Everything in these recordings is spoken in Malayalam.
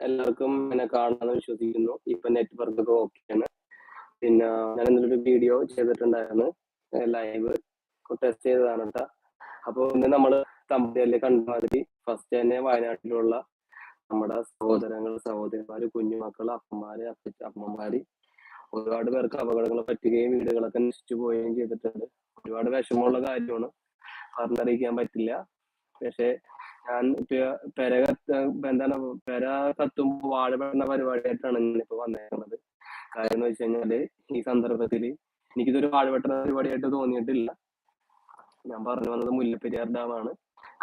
എല്ലാവർക്കും എന്നെ കാണാമെന്ന് വിശ്വസിക്കുന്നു. ഇപ്പൊ നെറ്റ്വർക്ക് ഒക്കെ ഓക്കെയാണ് പിന്നെ ഞാൻ ഇന്നലൊരു വീഡിയോ ചെയ്തിട്ടുണ്ടായിരുന്നു. ലൈവ് ടെസ്റ്റ് ചെയ്തതാണ് കേട്ടോ അപ്പോൾ ഇന്ന് നമ്മൾ തമ്പതിയല്ലേ കണ്ട മാതിരി ഫസ്റ്റ് തന്നെ വയനാട്ടിലുള്ള നമ്മുടെ സഹോദരങ്ങൾ സഹോദരിമാര് കുഞ്ഞുമക്കൾ അപ്പന്മാര് അപ്പ അമ്മമാര് ഒരുപാട് പേർക്ക് അപകടങ്ങൾ പറ്റുകയും വീടുകളൊക്കെ നശിച്ചു പോവുകയും ചെയ്തിട്ടുണ്ട്. ഒരുപാട് വിഷമമുള്ള കാര്യമാണ്. പറഞ്ഞറിയിക്കാൻ പറ്റില്ല. പക്ഷെ ഞാൻ പെര കത്ത് എന്താണ് പെര കത്തുമ്പോ വാഴപ്പെടുന്ന പരിപാടിയായിട്ടാണ് ഞാനിപ്പോ വന്നേക്കുന്നത് കാര്യം എന്ന് വെച്ച് കഴിഞ്ഞാൽ ഈ സന്ദർഭത്തിൽ എനിക്കിതൊരു വാഴവെട്ടുന്ന പരിപാടിയായിട്ട് തോന്നിയിട്ടില്ല. ഞാൻ പറഞ്ഞു വന്നത് മുല്ലപ്പെരിയാർ ഡാമാണ്.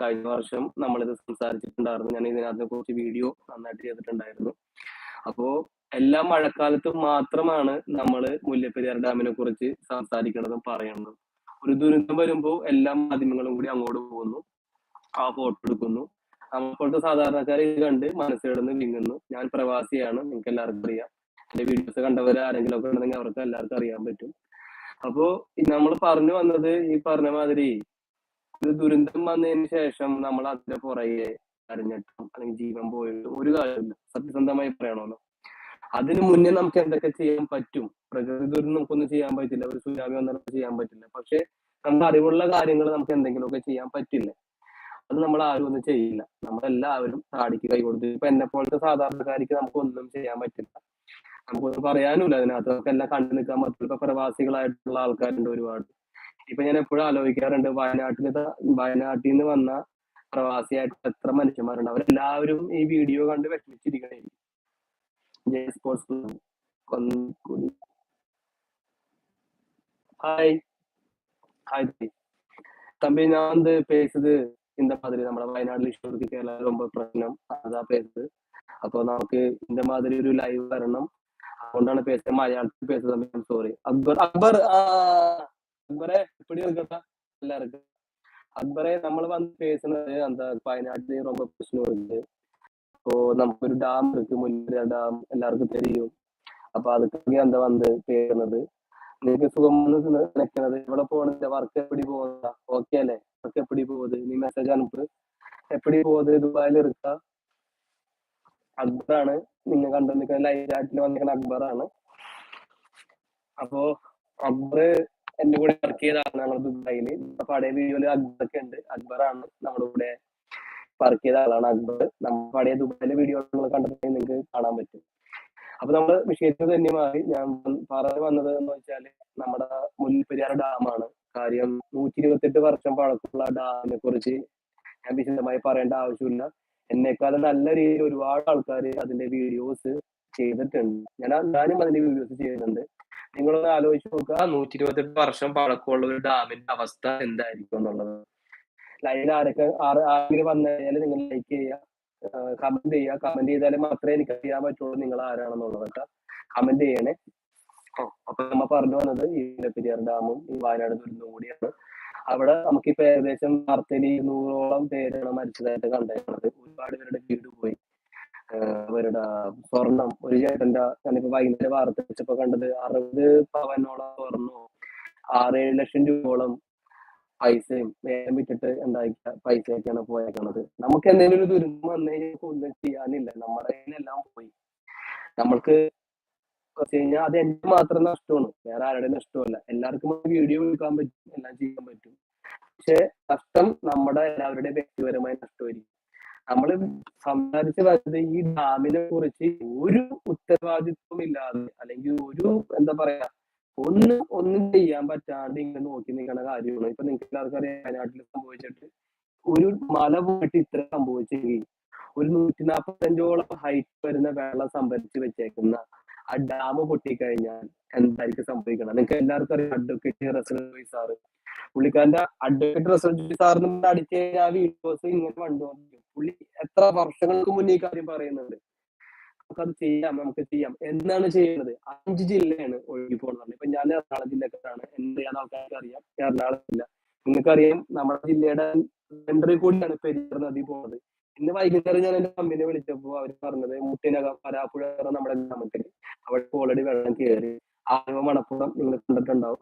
കഴിഞ്ഞ വർഷം നമ്മളിത് സംസാരിച്ചിട്ടുണ്ടായിരുന്നു. ഞാൻ ഇതിനകത്തെ കുറച്ച് വീഡിയോ നന്നായിട്ട് ചെയ്തിട്ടുണ്ടായിരുന്നു. അപ്പോ എല്ലാ മഴക്കാലത്തും മാത്രമാണ് നമ്മൾ മുല്ലപ്പെരിയാർ ഡാമിനെ കുറിച്ച് സംസാരിക്കുന്നതും പറയുന്നതും ഒരു ദുരന്തം വരുമ്പോൾ എല്ലാ മാധ്യമങ്ങളും കൂടി അങ്ങോട്ട് പോകുന്നു. ആ ഫോട്ടോ എടുക്കുന്നു. നമ്മളിപ്പോഴത്തെ സാധാരണക്കാരെ കണ്ട് മനസ്സിലിടുന്ന് വിങ്ങുന്നു. ഞാൻ പ്രവാസിയാണ് നിങ്ങൾക്ക് എല്ലാവർക്കും അറിയാം. എന്റെ വീഡിയോസ് കണ്ടവർ ആരെങ്കിലും ഒക്കെ ഉണ്ടെങ്കിൽ അവർക്ക് എല്ലാവർക്കും അറിയാൻ പറ്റും. അപ്പോ നമ്മൾ പറഞ്ഞു വന്നത് ഈ പറഞ്ഞ മാതിരി ഒരു ദുരന്തം വന്നതിന് ശേഷം നമ്മൾ അതിന്റെ പുറകെ അറിഞ്ഞിട്ടും അല്ലെങ്കിൽ ജീവൻ പോയിട്ടും ഒരു കാര്യമില്ല സത്യസന്ധമായി പറയണമല്ലോ. അതിനു മുന്നേ നമുക്ക് എന്തൊക്കെ ചെയ്യാൻ പറ്റും? പ്രകൃതി ദുരന്തം നമുക്കൊന്നും ചെയ്യാൻ പറ്റില്ല. ഒരു സുനാമി വന്നാൽ ചെയ്യാൻ പറ്റില്ല. പക്ഷെ നമ്മുടെ അറിവുള്ള കാര്യങ്ങൾ നമുക്ക് എന്തെങ്കിലുമൊക്കെ ചെയ്യാൻ പറ്റില്ല? അത് നമ്മൾ ആരും ഒന്നും ചെയ്യില്ല. നമ്മളെല്ലാവരും താടിക്ക് കൈ കൊടുത്ത്. ഇപ്പൊ എന്നെ പോലത്തെ സാധാരണക്കാർക്ക് നമുക്ക് ഒന്നും ചെയ്യാൻ പറ്റില്ല. നമുക്കൊന്നും പറയാനുമില്ല അതിനകത്ത്. നമുക്കെല്ലാം കണ്ടു നിൽക്കാൻ പറ്റില്ല ഇപ്പൊ പ്രവാസികളായിട്ടുള്ള ആൾക്കാരുണ്ട് ഒരുപാട്. ഇപ്പൊ ഞാൻ എപ്പോഴും ആലോചിക്കാറുണ്ട് വയനാട്ടിലെ വയനാട്ടിൽ നിന്ന് വന്ന പ്രവാസിയായിട്ട് എത്ര മനുഷ്യന്മാരുണ്ട്. അവരെല്ലാവരും ഈ വീഡിയോ കണ്ട് വിഷമിച്ചിരിക്കണേ. J sports hi. ഹായ്. തമ്പി ഞാൻ എന്ത് പേസത് இந்த மாதிரி നമ്മുടെ വയനാട് ലിഷൂർക്ക് കേരള ரொம்ப പ്രശ്നം. അതാ പേസ് അപ്പൊ നമുക്ക് ഇതിന്റെ മാതിരി ഒരു ലൈവ് വരണം. അതുകൊണ്ടാണ് പേസ് മലയാളത്തിൽ പേസ് സമയം സോറി അക്ബർ അക്ബർ അക്ബറെ എപ്പിടി ഇരിക്കട്ടാ എല്ലാവർക്കും. അക്ബറെ നമ്മൾ വന്ന് പേസുന്നത് എന്താ വയനാട്ടിൽ ரொம்ப പ്രശ്നം ഉണ്ട് അപ്പോ നമുക്കൊരു ഡാം ഇരിക്കും. മുല്ല ഡാം എല്ലാവർക്കും തെരിയും. അപ്പൊ അതൊക്കെ എന്താ വന്ന് പേരുന്നത്? നിനക്ക് സുഖം നിനക്കണത് എവിടെ പോകണത് വർക്ക് എപ്പടി പോകുന്ന ഓക്കെ അല്ലേ? വർക്ക് എപ്പടി പോകുന്നത് നീ മെസ്സേജ് അനുപ്പ്. എപ്പടി പോകുന്നത് ദുബായിൽ എടുക്ക അക്ബറാണ് നിങ്ങൾ കണ്ടു നിൽക്കുന്ന ലൈവ് ചാറ്റിൽ വന്നിരിക്കുന്ന അക്ബറാണ് അപ്പോ അക്ബർ എന്റെ കൂടെ വർക്ക് ചെയ്താണ് ഞങ്ങൾ ദുബായിൽ പടയ വീഡിയോയിൽ അക്ബറൊക്കെ ഉണ്ട്. അക്ബറാണ് നമ്മുടെ കൂടെ വർക്ക് ചെയ്ത ആളാണ് അക്ബർ. നമ്മുടെ ദുബായിലെ വീഡിയോ നിങ്ങൾ കണ്ടിട്ടുണ്ടെങ്കിൽ നിങ്ങൾക്ക് കാണാൻ പറ്റും. അപ്പൊ നമ്മൾ വിഷയത്തിൽ തന്നെ മാറി. ഞാൻ പറഞ്ഞു വന്നത് എന്ന് വെച്ചാൽ നമ്മുടെ മുല്ലപ്പെരിയാർ ഡാമാണ് കാര്യം നൂറ്റി ഇരുപത്തെട്ട് വർഷം പഴക്കമുള്ള ഡാമിനെ കുറിച്ച് ഞാൻ വിശദമായി പറയേണ്ട ആവശ്യമില്ല. എന്നെക്കാൾ നല്ല രീതിയിൽ ഒരുപാട് ആൾക്കാർ അതിന്റെ വീഡിയോസ് ചെയ്തിട്ടുണ്ട്. ഞാൻ ഞാനും അതിന്റെ വീഡിയോസ് ചെയ്യുന്നുണ്ട്. നിങ്ങളൊന്ന് ആലോചിച്ച് നോക്കുക നൂറ്റി ഇരുപത്തെട്ട് വർഷം പഴക്കമുള്ള ഒരു ഡാമിന്റെ അവസ്ഥ എന്തായിരിക്കും എന്നുള്ളത്. ലൈവിൽ ആരൊക്കെ ആരെങ്കിലും വന്നു കഴിഞ്ഞാൽ നിങ്ങൾ ലൈക്ക് ചെയ്യുക. കമന്റ് ചെയ്യുക. കമന്റ് ചെയ്താൽ മാത്രമേ എനിക്ക് അറിയാൻ പറ്റുള്ളൂ നിങ്ങൾ ആരാണെന്നുള്ളതൊക്കെ. കമന്റ് ചെയ്യണേ. അപ്പൊ നമ്മ പറഞ്ഞു വന്നത് ഈ ഡാമും ഈ വയനാട് ദുരന്തവും കൂടിയാണ്. അവിടെ നമുക്കിപ്പോ ഏകദേശം വാർത്തയിൽ ഇരുന്നൂറോളം പേരാണ് മരിച്ചതായിട്ട് കണ്ടേക്കുന്നത് ഒരുപാട് പേരുടെ വീട് പോയി. അവരുടെ സ്വർണം ഒരു ചേട്ടന്റെ ഞാനിപ്പോ വൈകുന്നേരം വാർത്ത വെച്ചപ്പോ കണ്ടത് അറുപത് പവനോളം സ്വർണവും ആറേഴ് ലക്ഷം രൂപയോളം പൈസയും നേരം വിറ്റിട്ട് ഉണ്ടാക്കിയ പൈസയൊക്കെയാണ് പോയേക്കണത്. നമുക്ക് എന്തെങ്കിലും ഒരു ദുരന്തം വന്നു ഒന്നും ചെയ്യാനില്ല. നമ്മുടെ കയ്യിലെല്ലാം പോയി. നമ്മൾക്ക് കഴിഞ്ഞാൽ അത് എന്റെ മാത്രം നഷ്ടമാണ്. വേറെ ആരുടെ നഷ്ടമല്ല. എല്ലാവർക്കും വീഡിയോ എടുക്കാൻ പറ്റും. എല്ലാം ചെയ്യാൻ പറ്റും. പക്ഷെ നഷ്ടം നമ്മുടെ എല്ലാവരുടെയും വ്യക്തിപരമായ നഷ്ടമായിരിക്കും. നമ്മൾ സംസാരിച്ച് വരുന്നത് ഈ ഡാമിനെ കുറിച്ച് ഒരു ഉത്തരവാദിത്വം ഇല്ലാതെ അല്ലെങ്കിൽ ഒരു എന്താ പറയാ ഒന്നും ഒന്നും ചെയ്യാൻ പറ്റാണ്ട് ഇങ്ങനെ നോക്കി നിൽക്കുന്ന കാര്യമാണ്. ഇപ്പൊ നിങ്ങൾക്ക് എല്ലാവർക്കും അറിയാം വയനാട്ടിൽ സംഭവിച്ചിട്ട് ഒരു മല പോയിട്ട് ഇത്ര സംഭവിച്ചെങ്കിൽ ഒരു നൂറ്റി നാൽപ്പത്തഞ്ചോളം ഹൈറ്റ് വരുന്ന വെള്ളം സംഭരിച്ച് വെച്ചേക്കുന്ന ആ ഡാം പൊട്ടിക്കഴിഞ്ഞാൽ എന്തായിരിക്കും സംഭവിക്കണം നിങ്ങൾക്ക് എല്ലാവർക്കും അറിയാം അഡ്വക്കേറ്റ് റസൽ സാറ് പുള്ളിക്കാരന്റെ അഡ്വക്കേറ്റ് റസൽ സാറിന് അടിച്ചു കഴിഞ്ഞാൽ ആ വീഡിയോസ് ഇങ്ങനെ കണ്ടുകൊണ്ടിരിക്കും. പുള്ളി എത്ര വർഷങ്ങൾക്ക് മുന്നേ ഈ കാര്യം പറയുന്നുണ്ട്? നമുക്കത് ചെയ്യാം നമുക്ക് ചെയ്യാം. എന്നാണ് ചെയ്യുന്നത്? അഞ്ച് ജില്ലയാണ് ഒഴുകി പോകുന്നത് ഇപ്പൊ ഞാൻ എറണാകുളം ജില്ലക്കാരാണ്. എന്റെ ആൾക്കാർക്ക് അറിയാം. എറണാകുളം ജില്ല നിങ്ങൾക്കറിയാം നമ്മുടെ ജില്ലയുടെ സെന്ററിൽ കൂടിയാണ് പെരിയാർ നദി പോകുന്നത് ഇന്ന് വൈകുന്നേരം ഞാൻ എന്റെ കമ്പനി വിളിച്ചപ്പോ അവർ പറഞ്ഞത് മുട്ടിനകം പരാപ്പുഴ നമ്മുടെ ഗ്രാമത്തിൽ അവിടെ ഓൾറെഡി വെള്ളം കയറി ആലുവ മണപ്പുറം നിങ്ങൾ കണ്ടിട്ടുണ്ടാവും.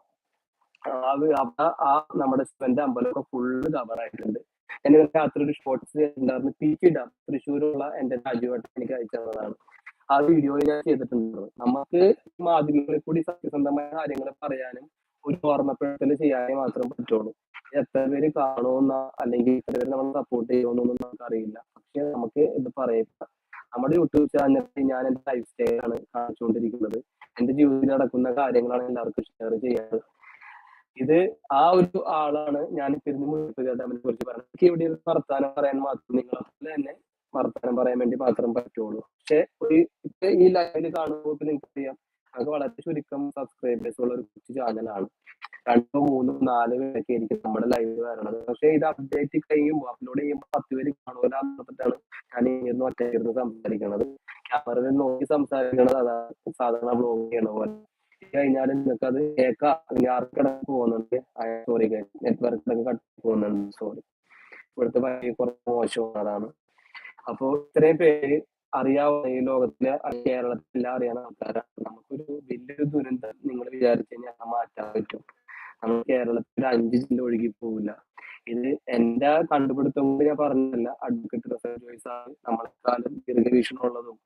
ആ ആ നമ്മുടെ ശിവന്റെ അമ്പലമൊക്കെ ഫുള്ള് കവറായിട്ടുണ്ട് എന്നെ രാത്രി ഒരു ഷോർട്സ് ഉണ്ടായിരുന്നു പീക്ക് ഡാം തൃശ്ശൂരുള്ള എന്റെ രാജുവായിട്ട് എനിക്ക് അയച്ചു തന്നതാണ്. ആ വീഡിയോയിൽ ഞാൻ ചെയ്തിട്ടുണ്ട് നമുക്ക് മാധ്യമങ്ങളിൽ കൂടി സത്യസന്ധമായ കാര്യങ്ങൾ പറയാനും ഒരു ഓർമ്മപ്പെടുത്തൽ ചെയ്യാനേ മാത്രം പറ്റുള്ളൂ. എത്ര പേര് കാണുമെന്ന അല്ലെങ്കിൽ എത്ര പേര് നമ്മൾ സപ്പോർട്ട് ചെയ്യുമെന്നൊന്നും നമുക്ക് അറിയില്ല പക്ഷെ നമുക്ക് ഇത് പറയുക നമ്മുടെ യൂട്യൂബ് ചാനലിൽ ഞാൻ എന്റെ ലൈഫ് സ്റ്റൈലാണ് കാണിച്ചുകൊണ്ടിരിക്കുന്നത്. എന്റെ ജീവിതത്തിൽ നടക്കുന്ന കാര്യങ്ങളാണ് എല്ലാവർക്കും ഷെയർ ചെയ്യാറ്. ഇത് ആ ഒരു ആളാണ് ഞാൻ തിരിഞ്ഞ് ഡാമിനെ കുറിച്ച് പറഞ്ഞത് എനിക്ക് ഇവിടെ വർത്താനം പറയാൻ മാത്രം നിങ്ങളെ തന്നെ വർത്താനം പറയാൻ വേണ്ടി മാത്രം പറ്റുള്ളൂ. പക്ഷെ ഒരു ഈ ലൈവിൽ കാണുമ്പോൾ നിങ്ങൾക്ക് അറിയാം നമുക്ക് വളരെ ചുരുക്കം സബ്സ്ക്രൈബേഴ്സ് ഉള്ള ഒരു കൊച്ചു ചാനലാണ് രണ്ടോ മൂന്നോ നാല് പേരൊക്കെ എനിക്ക് നമ്മുടെ ലൈവിൽ വരണത്. പക്ഷെ ഇത് അപ്ഡേറ്റ് കഴിയുമ്പോൾ അപ്ലോഡ് ചെയ്യുമ്പോൾ പത്ത് പേര് കാണൂല എന്നിട്ടാണ് ഞാൻ ഇരുന്ന് ഒറ്റയിരുന്ന് സംസാരിക്കണത്. ക്യാമറയിൽ നോക്കി സംസാരിക്കണത് അതാണ് സാധാരണ ബ്ലോഗ് ചെയ്യണ പോലെ. കഴിഞ്ഞാൽ നിങ്ങൾക്ക് അത് കേൾക്കാം ആർക്കിടക്ക് പോകുന്നുണ്ട്? സോറി നെറ്റ്വർക്ക് കട്ട് പോകുന്നുണ്ട്. സോറി ഇവിടുത്തെ കുറച്ച് മോശമാണ്. അതാണ്. അപ്പോ ഇത്രയും പേര് അറിയാവുന്ന ഈ ലോകത്തിലെ കേരളത്തിൽ എല്ലാം അറിയാവുന്ന ആൾക്കാരാണ് നമുക്കൊരു വലിയൊരു ദുരന്തം നിങ്ങൾ വിചാരിച്ചു കഴിഞ്ഞാൽ അത് മാറ്റാൻ പറ്റും. നമ്മൾ കേരളത്തിൽ അഞ്ച് ജില്ല ഒഴുകി പോവില്ല. ഇത് എന്റെ കണ്ടുപിടുത്തം കൊണ്ട് ഞാൻ പറഞ്ഞല്ല അഡ്വക്കേറ്റ് റസൽ ജോയ്സ് ആണ് നമ്മളെക്കാളും ദീർഘവീക്ഷണം ഉള്ളതും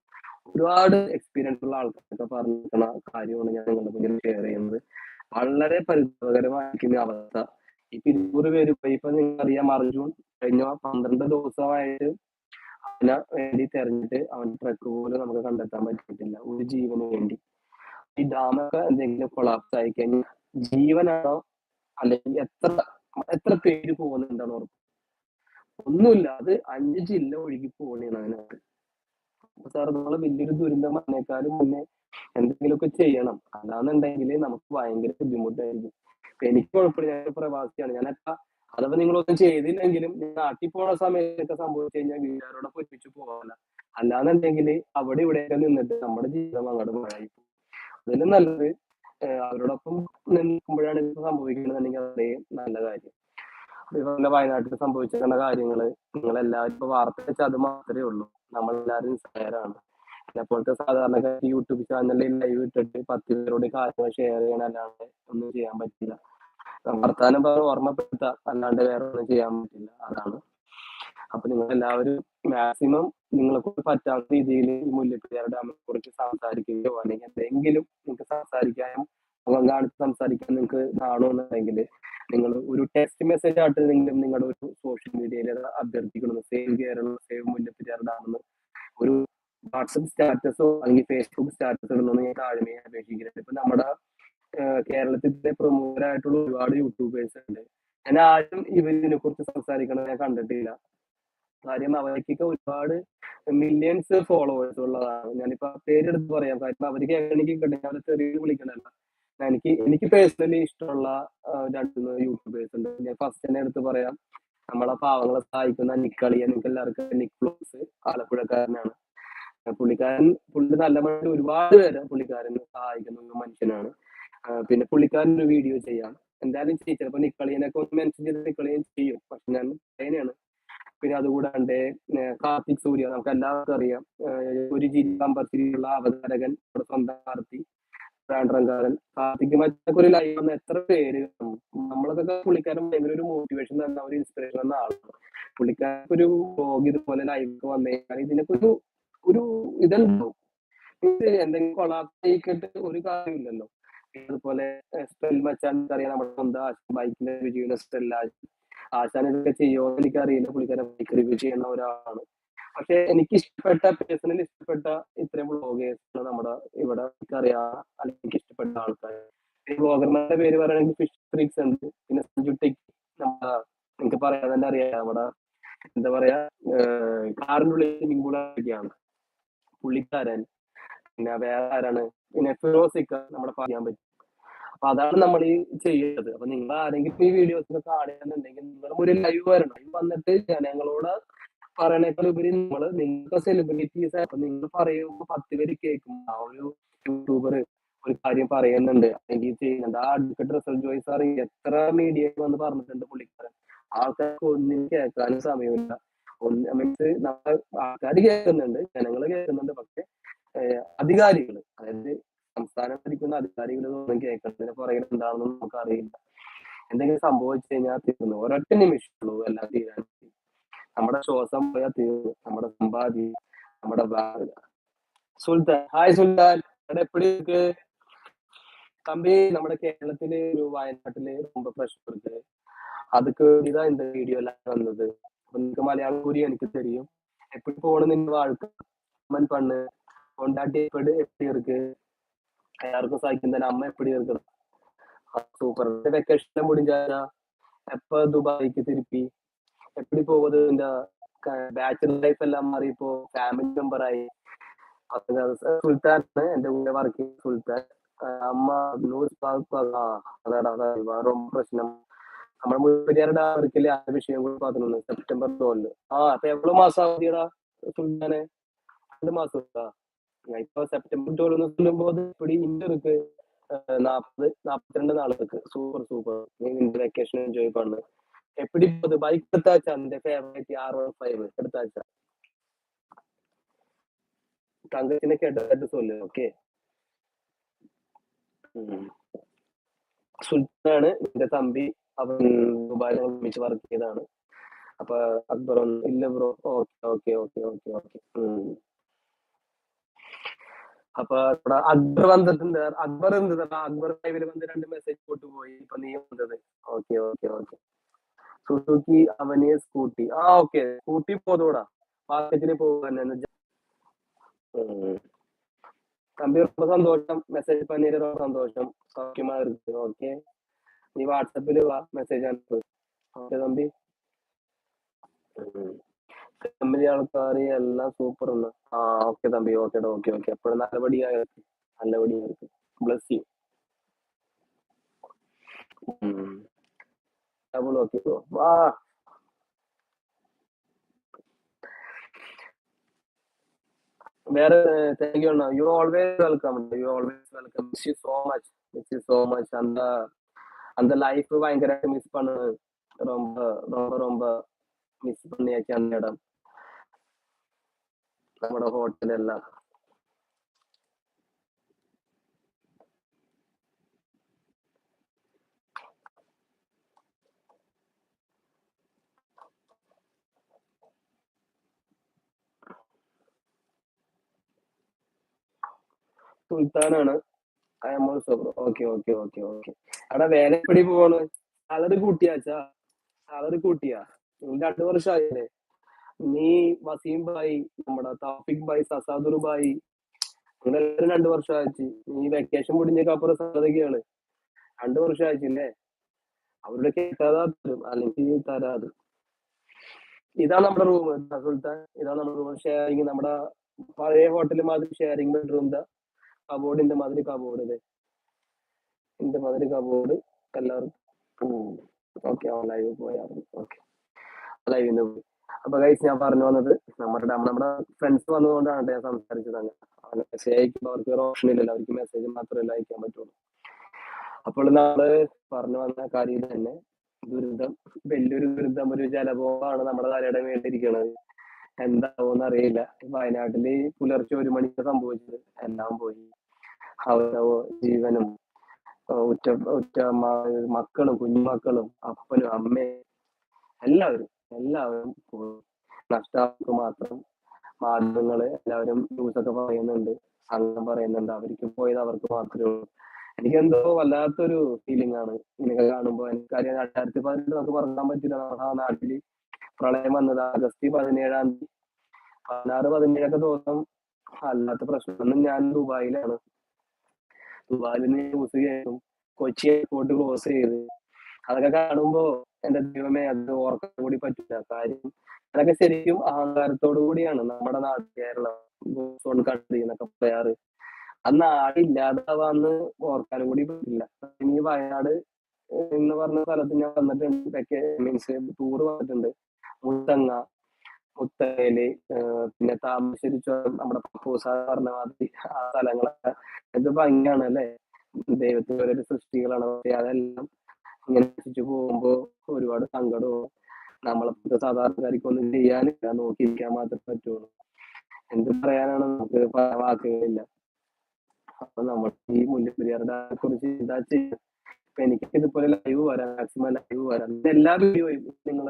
ഒരുപാട് എക്സ്പീരിയൻസ് ഉള്ള ആൾക്കാരൊക്കെ പറഞ്ഞിരിക്കുന്ന കാര്യമാണ് ഞാൻ നിങ്ങളുടെ മുന്നിൽ ഷെയർ ചെയ്യുന്നത്. വളരെ പരിതാപകരമായിരിക്കുന്ന അവസ്ഥ. ഇപ്പൊ ഇരുന്നൂറ് പേര് ഇപ്പൊ ഇപ്പൊ അറിയാം അർജുൻ കഴിഞ്ഞ പന്ത്രണ്ട് ദിവസമായിട്ട് അവനെ വേണ്ടി തെരഞ്ഞിട്ട് അവൻ ട്രക്ക് പോലും നമുക്ക് കണ്ടെത്താൻ പറ്റിയിട്ടില്ല. ഒരു ജീവന് വേണ്ടി. ഈ ഡാമൊക്കെ എന്തെങ്കിലും കൊളാപ്സ് ആയി കഴിഞ്ഞാൽ ജീവനാണോ അല്ലെങ്കിൽ എത്ര എത്ര പേര് പോകുന്നുണ്ടാണ് ഉറപ്പ്. ഒന്നുമില്ല. അത് അഞ്ച് ജില്ല ഒഴുകി പോകണേണ് അതിനകത്ത്. സാർ നമ്മൾ വലിയൊരു ദുരന്തം വന്നേക്കാളും മുന്നേ എന്തെങ്കിലുമൊക്കെ ചെയ്യണം. അല്ലാന്നുണ്ടെങ്കിൽ നമുക്ക് ഭയങ്കര ബുദ്ധിമുട്ടായിരിക്കും. എനിക്ക് കുഴപ്പമില്ല ഞാൻ പ്രവാസിയാണ്. ഞാനൊക്കെ അഥവാ നിങ്ങളൊന്നും ചെയ്തില്ലെങ്കിലും നാട്ടിൽ പോണ സമയത്തൊക്കെ സംഭവിച്ചു കഴിഞ്ഞാൽ വീട്ടുകാരോടൊപ്പം ഒരുമിച്ച് പോകാനല്ല അല്ലാന്നുണ്ടെങ്കിൽ അവിടെ ഇവിടെയൊക്കെ നിന്നിട്ട് നമ്മുടെ ജീവിതം അങ്ങോട്ട് മഴയായി അതിലും നല്ലത് അവരോടൊപ്പം നിൽക്കുമ്പോഴാണ് ഇത് സംഭവിക്കണമെന്നുണ്ടെങ്കിൽ അതേ നല്ല കാര്യം. അതുപോലെ വയനാട്ടിൽ സംഭവിച്ചിരിക്കുന്ന കാര്യങ്ങൾ നിങ്ങൾ എല്ലാവരും ഇപ്പൊ വാർത്ത വെച്ചാൽ അത് മാത്രമേ ഉള്ളൂ. നമ്മളെല്ലാവരും നിസ്സായരാണ് എന്നെപ്പോഴത്തെ സാധാരണക്കാർ യൂട്യൂബ് ചാനലിൽ ലൈവ് ഇട്ടിട്ട് പത്ത് പേരോട് കാര്യങ്ങൾ ഷെയർ ചെയ്യണം അല്ലാണ്ട് ഒന്നും ചെയ്യാൻ പറ്റില്ല. വർത്താനം പറഞ്ഞ് ഓർമ്മപ്പെടുത്താം. അല്ലാണ്ട് വേറെ ഒന്നും ചെയ്യാൻ പറ്റില്ല. അതാണ്. അപ്പൊ നിങ്ങൾ എല്ലാവരും മാക്സിമം നിങ്ങളെ കൊണ്ട് പറ്റാത്ത രീതിയിൽ മുല്ലപ്പെരിയാർ ഡാമിനെ കുറിച്ച് സംസാരിക്കുകയോ അല്ലെങ്കിൽ എന്തെങ്കിലും നിങ്ങൾക്ക് സംസാരിക്കാനും മുഖം കാണിച്ച് സംസാരിക്കാൻ നിങ്ങൾക്ക് കാണുമെന്നുണ്ടെങ്കിൽ നിങ്ങൾ ഒരു ടെക്സ്റ്റ് മെസ്സേജ് ആയിട്ട് നിങ്ങളും നിങ്ങളുടെ ഒരു സോഷ്യൽ മീഡിയയിൽ അഭ്യർത്ഥിക്കണം. Save Keralam save Mullaperiyar dam എന്ന് ഒരു വാട്സപ്പ് സ്റ്റാറ്റസോ അല്ലെങ്കിൽ ഫേസ്ബുക്ക് സ്റ്റാറ്റസോ ഇടണമെന്ന് ഞാൻ താഴ്മയെ അപേക്ഷിക്കുന്നത് ഇപ്പൊ നമ്മുടെ കേരളത്തിലെ പ്രമുഖരായിട്ടുള്ള ഒരുപാട് യൂട്യൂബേഴ്സ് ഉണ്ട്. ഞാൻ ആരും ഇവരിനെ കുറിച്ച് സംസാരിക്കണം ഞാൻ കണ്ടിട്ടില്ല. കാര്യം അവർക്കൊക്കെ ഒരുപാട് മില്യൺസ് ഫോളോവേഴ്സ് ഉള്ളതാണ്. ഞാനിപ്പോ പേരെടുത്ത് പറയാം. കാര്യം അവർക്ക് എനിക്ക് കിട്ടുന്ന ചെറിയ വിളിക്കണല്ല എനിക്ക് എനിക്ക് പേഴ്സണലി ഇഷ്ടമുള്ള രണ്ട് യൂട്യൂബേഴ്സ് ഉണ്ട്. ഞാൻ ഫസ്റ്റ് തന്നെ എടുത്ത് പറയാം. നമ്മളെ പാവങ്ങളെ സഹായിക്കുന്ന നിക്കളിയ നിങ്ങൾക്ക് എല്ലാവർക്കും നിക്ലോസ് ആലപ്പുഴക്കാരനാണ്. പുള്ളിക്കാരൻ പുള്ളി നല്ല മനുഷ്യൻ ഒരുപാട് പേര് പുള്ളിക്കാരൻ സഹായിക്കുന്ന മനുഷ്യനാണ്. പിന്നെ പുള്ളിക്കാരൻ ഒരു വീഡിയോ ചെയ്യാം. എന്തായാലും ചെയ്യും ചിലപ്പോ നിക്കളിയനൊക്കെ ഒന്ന് മെൻഷൻ ചെയ്ത് നിക്കളിയൻ ചെയ്യും. പക്ഷെ ഞാൻ പറയുന്നതാണ് പിന്നെ അതുകൂടാണ്ട് കാർത്തിക് സൂര്യ നമുക്ക് എല്ലാവർക്കും അറിയാം. ഒരു ജില്ലാമ്പത്തിലുള്ള അവതാരകൻ നമ്മുടെ സ്വന്തം കാർത്തി വേണ്ടറങ്കാരൻ കാർത്തിക് മറ്റൊക്കെ ഒരു ലൈവ് വന്ന എത്ര പേര് നമ്മളൊക്കെ പുള്ളിക്കാരൻ ഭയങ്കര ഒരു മോട്ടിവേഷൻ തന്ന ഒരു ഇൻസ്പിറേഷൻ തന്ന ആളാണ്. പുള്ളിക്കാർക്ക് ഒരു ഇതുപോലെ ലൈവ് വന്നു കഴിഞ്ഞാൽ ഇതിനൊക്കെ ഒരു ഒരു ഇതുണ്ടാവും. എന്തെങ്കിലും ചെയ്യിക്കിട്ട് ഒരു കാര്യമില്ലല്ലോ. അതുപോലെ മച്ചാൻ അറിയാം നമ്മുടെ സ്വന്തം ആശാൻ ബൈക്കിന്റെ റിവ്യൂവിനെ സ്റ്റെല്ല ആശാൻ ചെയ്യുമോ എനിക്ക് അറിയില്ല പുള്ളിക്കാരൻ ബൈക്ക് റിവ്യൂ ചെയ്യുന്ന ഒരാളാണ്. പക്ഷെ എനിക്ക് ഇഷ്ടപ്പെട്ട പേഴ്സണലി ഇഷ്ടപ്പെട്ട ഇത്രയും ബ്ലോഗേഴ്സ് നമ്മുടെ ഇവിടെ എനിക്കറിയാം. അല്ലെങ്കിൽ എനിക്ക് ഇഷ്ടപ്പെട്ട ആൾക്കാർ. ബ്ലോഗർമാരുടെ പേര് പറയുകയാണെങ്കിൽ ഫിഷ് ഫ്രീക്സ് ഉണ്ട്. പിന്നെ സഞ്ജു ടിക് നമ്മുടെ എനിക്ക് പറയാൻ തന്നെ അറിയാം. നമ്മുടെ എന്താ പറയാ കാറിന്റെ ഉള്ളിൽ സ്വിമ്മിംഗ് പുള്ളിക്കാരൻ പിന്നെ വേറെ ആരാണ്? പിന്നെ ഫിറോസിക്ക നമ്മുടെ പറയാൻ പറ്റും. അപ്പൊ അതാണ് നമ്മൾ ഈ ചെയ്യുന്നത് അപ്പൊ നിങ്ങൾ ആരെങ്കിലും ഈ വീഡിയോസ് കാണുകയാണെന്നുണ്ടെങ്കിൽ നിങ്ങൾ ഒരു ലൈവ് വരണം. ലൈവ് വന്നിട്ട് ജനങ്ങളോട് പറയണേക്കാൾ ഉപരി നമ്മൾ നിങ്ങൾക്ക് സെലിബ്രിറ്റീസ് അപ്പൊ നിങ്ങൾ പറയുമ്പോൾ പത്ത് പേര് കേൾക്കും. ആ ഒരു യൂട്യൂബർ ഒരു കാര്യം പറയുന്നുണ്ട്. അല്ലെങ്കിൽ ചെയ്യുന്നുണ്ട് ആ അഡ്വക്കേറ്റ് റിസൾട്ട് ജോയ് സാർ എത്ര മീഡിയ വന്ന് പറഞ്ഞിട്ടുണ്ട് പുള്ളിക്കാരൻ? ആൾക്കാർക്ക് ഒന്നിനും കേൾക്കാനും സമയമില്ല. ഒന്ന് മീൻസ് നമ്മൾ ആൾക്കാർ കേൾക്കുന്നുണ്ട്. ജനങ്ങൾ കേൾക്കുന്നുണ്ട്. പക്ഷെ അധികാരികൾ അതായത് സംസ്ഥാനം ഭരിക്കുന്ന അധികാരികൾ ഒന്നും കേൾക്കുന്നതിന് പുറകിൽ എന്താണെന്ന് നമുക്ക് അറിയില്ല എന്തെങ്കിലും സംഭവിച്ചു കഴിഞ്ഞാൽ തീർന്നു ഒരൊറ്റ നിമിഷമുള്ളൂ എല്ലാം തീരാൻ നമ്മുടെ ശ്വാസം പോയാൽ തീർന്നു നമ്മുടെ സമ്പാദ്യം നമ്മുടെ ബാ- സുൽത്താൻ ഹായ് സുൽത്താൻ എടാ എപ്പിടി இருக்கு தம்பி നമ്മുടെ കേരളത്തില് ഒരു വയനാട്ടില് ரொம்ப പ്രശ്നം இருக்கு அதுக்கு வேண்டிதான் இந்த வீடியோ எல்லாம் வந்தது அப்ப നിനക്ക് മലയാളം കൂടി എനിക്ക് தெரியும் எப்படி போகணும் നിന്റെ வாழ்க்கை கமெண்ட் பண்ணு കോണ്ടാക്ട് எப்படி எப்படி இருக்கு എല്ലാവർക്കും சாய்க்கும் தானே அம்மா எப்படி இருக்கிறது சூப்பர் வெக்கேஷன் முடிஞ்சானா ദുബായിക്ക് துபாய்க்கு திருப்பி எப்படி போகுது இந்த ലൈഫ് എല്ലാം മാറി ഇപ്പോ ഫാമിലി ആയി. സുൽത്താൻ എന്റെ കൂടെ വർക്ക് ചെയ്ത സുൽത്താൻ. അമ്മ നൂറ് റൊമ്പ പ്രശ്നം. ആ വിഷയം കൂടി സെപ്റ്റംബർ ആ അപ്പൊ എவ்வளவு മാസം അവധിയടാ സുൽത്താനെ? രണ്ട് മാസം இப்போ செப்டம்பர் டுவெல்னு சொல்லும் போது இப்படி இன்று இருக்கு நாற்பது நாற்பத்தி ரெண்டு நாள் இருக்கு சூப்பர் சூப்பர் இந்த வெக்கேஷன் என்ஜாய் பண்ணு எப்படி போகுது பைக் எடுத்தாச்சா அந்த ஃபேவரட் ஆர் ஒன் ஃபைவ் எடுத்தாச்சா தங்கச்சின கேட்டு சொல்லு ஓகே സുൽത്താനാണ് എന്റെ തമ്പി അവൻ ദുബായിൽ ഒരുമിച്ച് വർക്ക് ചെയ്താണ് അപ്പൊ അക്ബർ ഇല്ല bro okay okay okay okay okay അപ്പൊ ഇവിടെ അക്ബർ വന്നിട്ടുണ്ട് അക്ബർ എന്ത് അക്ബർ ലൈവിൽ വന്ന് രണ്ട് മെസ്സേജ് പോട്ട് പോയി ഇപ്പൊ നീ വന്നത് ഓക്കെ ഓക്കെ ഓക്കെ സുസുക്കി അവനെ സ്കൂട്ടി ആ ഓക്കെ സ്കൂട്ടി പോതൂടാ മാർക്കറ്റിന് പോകാൻ தம்பி ரொம்ப சந்தோஷம் மெசேஜ் பண்ணிட்டு ரொம்ப சந்தோஷம் சௌக்கியமா இருக்கு ஓகே நீ வாட்ஸ்அப்பில் வா மெசேஜ் அனுப்பு ഓക്കെ തമ്പി ഫാമിലി ആൾക്കാര് എല്ലാം സൂപ്പർ ആണ് ആ okay Thampi okay okay okay എപ്പോഴും നല്ലപടിയായിരിക്കും നല്ലപടിയായിരിക്കും ബ്ലസ് യു ഡബിൾ ഓക്കെ വാ വേറെ താങ്ക് യു അണ്ണ you always welcome you always welcome miss you so much miss you so much அந்த அந்த லைஃப் பயங்கர மிஸ் பண்ணு ரொம்ப ரொம்ப ரொம்ப மிஸ் பண்ணியாச்சு அந்த இடம் നമ്മുടെ ഹോട്ടലെല്ലാം. സുൽത്താനാണ്. I am also okay okay okay okay. അവിടെ വേലപ്പടി പോവാണ്. സാലറി കൂട്ടിയാച്ചാ സാലറി കൂട്ടിയാ. രണ്ടു വർഷമായില്ലേ നീ വസീം ഭായി നമ്മുടെ താഫിക് ഭായി സസാദുർ ഭായി അങ്ങനെ രണ്ടു വർഷം നീ വെക്കേഷൻ പൊടിഞ്ഞേക്കപ്പുറം സാധ്യതയാണ് രണ്ടു വർഷം അയച്ചില്ലേ അവരുടെ കേൾക്കാതാത്തും അല്ലെങ്കിൽ തരാത് ഇതാണ് നമ്മുടെ റൂം സുൽത്താൻ? ഇതാണ് നമ്മുടെ റൂം ഷെയറിങ് നമ്മുടെ പഴയ ഹോട്ടലിൽ മാതിരി ഷെയറിങ് ബെഡ്റൂം ദ കബോർഡ് ഇന്റെ മാതിരി കബോർഡ് ഇത്. ഇന്റെ മാതിരി കബോർഡ് എല്ലാവർക്കും. ഓക്കെ ലൈവ് പോയാൽ ഓക്കെ ലൈവിന് പോയി. അപ്പൊ ഗൈസ് ഞാൻ പറഞ്ഞു വന്നത് നമ്മുടെ നമ്മുടെ ഫ്രണ്ട്സ് വന്നതുകൊണ്ടാണ് ഞാൻ സംസാരിച്ചത് അങ്ങനെ. മെസ്സേജ് അയക്കുമ്പോൾ അവർക്ക് വേറെ ഓപ്ഷൻ ഇല്ലല്ലോ. അവർക്ക് മെസ്സേജ് മാത്രമല്ല അയക്കാൻ പറ്റുള്ളൂ. അപ്പോൾ നമ്മൾ പറഞ്ഞു വന്ന കാര്യം തന്നെ. ദുരിതം വലിയൊരു ദുരിതം ഒരു ജലബോധമാണ് നമ്മുടെ തലയുടെ മേലിരിക്കണത്. എന്താവോന്ന് അറിയില്ല. വയനാട്ടിൽ പുലർച്ചെ ഒരു മണിക്ക് സംഭവിച്ചത്. എല്ലാം പോയി. അവരവോ ജീവനും ഉറ്റ ഉറ്റ മക്കളും കുഞ്ഞുമക്കളും അപ്പനും അമ്മയും എല്ലാവരും എല്ലാവരും പോയി. മാത്രം മാധ്യമങ്ങൾ എല്ലാവരും ന്യൂസ് ഒക്കെ പറയുന്നുണ്ട്. സംഘം പറയുന്നുണ്ട്. അവർക്ക് പോയത് അവർക്ക് മാത്രമേ ഉള്ളൂ. എനിക്ക് എന്തോ വല്ലാത്തൊരു ഫീലിംഗ് ആണ് ഇങ്ങനെ കാണുമ്പോ. എനിക്കറിയാം രണ്ടായിരത്തി പതിനെട്ട് നമുക്ക് മറക്കാൻ പറ്റില്ല. നമ്മുടെ നാട്ടിൽ പ്രളയം വന്നത് ആഗസ്റ്റ് പതിനേഴാം തീയതി. പതിനാറ് പതിനേഴൊക്കെ ദിവസം അല്ലാത്ത പ്രശ്നം. ഞാൻ ദുബായിലാണ്. ദുബായിൽ ന്യൂസ് കേൾക്കും കൊച്ചി എയർപോർട്ട് ക്ലോസ് ചെയ്ത്. അതൊക്കെ കാണുമ്പോ എന്റെ ദൈവമേ അത് ഓർക്കാൻ കൂടി പറ്റില്ല കാര്യം അതൊക്കെ ശരിക്കും അഹങ്കാരത്തോടു കൂടിയാണ്. നമ്മുടെ നാട് കേരളം കണ്ടി എന്നൊക്കെ പറയാറ്. അന്ന് ആളില്ലാതാവാന്ന് ഓർക്കാനും കൂടി പറ്റില്ല. ഇനി വയനാട് എന്ന് പറഞ്ഞ സ്ഥലത്ത് ഞാൻ വന്നിട്ടുണ്ട്. മീൻസ് ടൂർ വന്നിട്ടുണ്ട്. മുത്തങ്ങ മുത്തേൽ പിന്നെ താമരശ്ശേരി ചുരം നമ്മുടെ പപ്പൂസ പറഞ്ഞ മാതിരി ആ സ്ഥലങ്ങളൊക്കെ. ഇത് ഭംഗിയാണ് അല്ലെ? ദൈവത്തിന്റെ ഓരോ സൃഷ്ടികളാണ്. പക്ഷെ അതെല്ലാം ഇങ്ങനെ പോകുമ്പോ ഒരുപാട് സങ്കടവും നമ്മളെ സാധാരണക്കാർക്ക് ഒന്നും ചെയ്യാനില്ല. നോക്കിയിരിക്കാൻ മാത്രമേ പറ്റുള്ളൂ. എന്ത് പറയാനാണ് നമുക്ക് പല വാക്കുകളില്ല. അപ്പൊ നമ്മൾ ഈ മുല്ലപ്പെരിയാറുടെ കുറിച്ച് എന്താ ചെയ്യുക? ഇപ്പൊ എനിക്ക് ഇതുപോലെ ലൈവ് വരാം. മാക്സിമം ലൈവ് വരാം. എല്ലാ വീഡിയോയും നിങ്ങൾ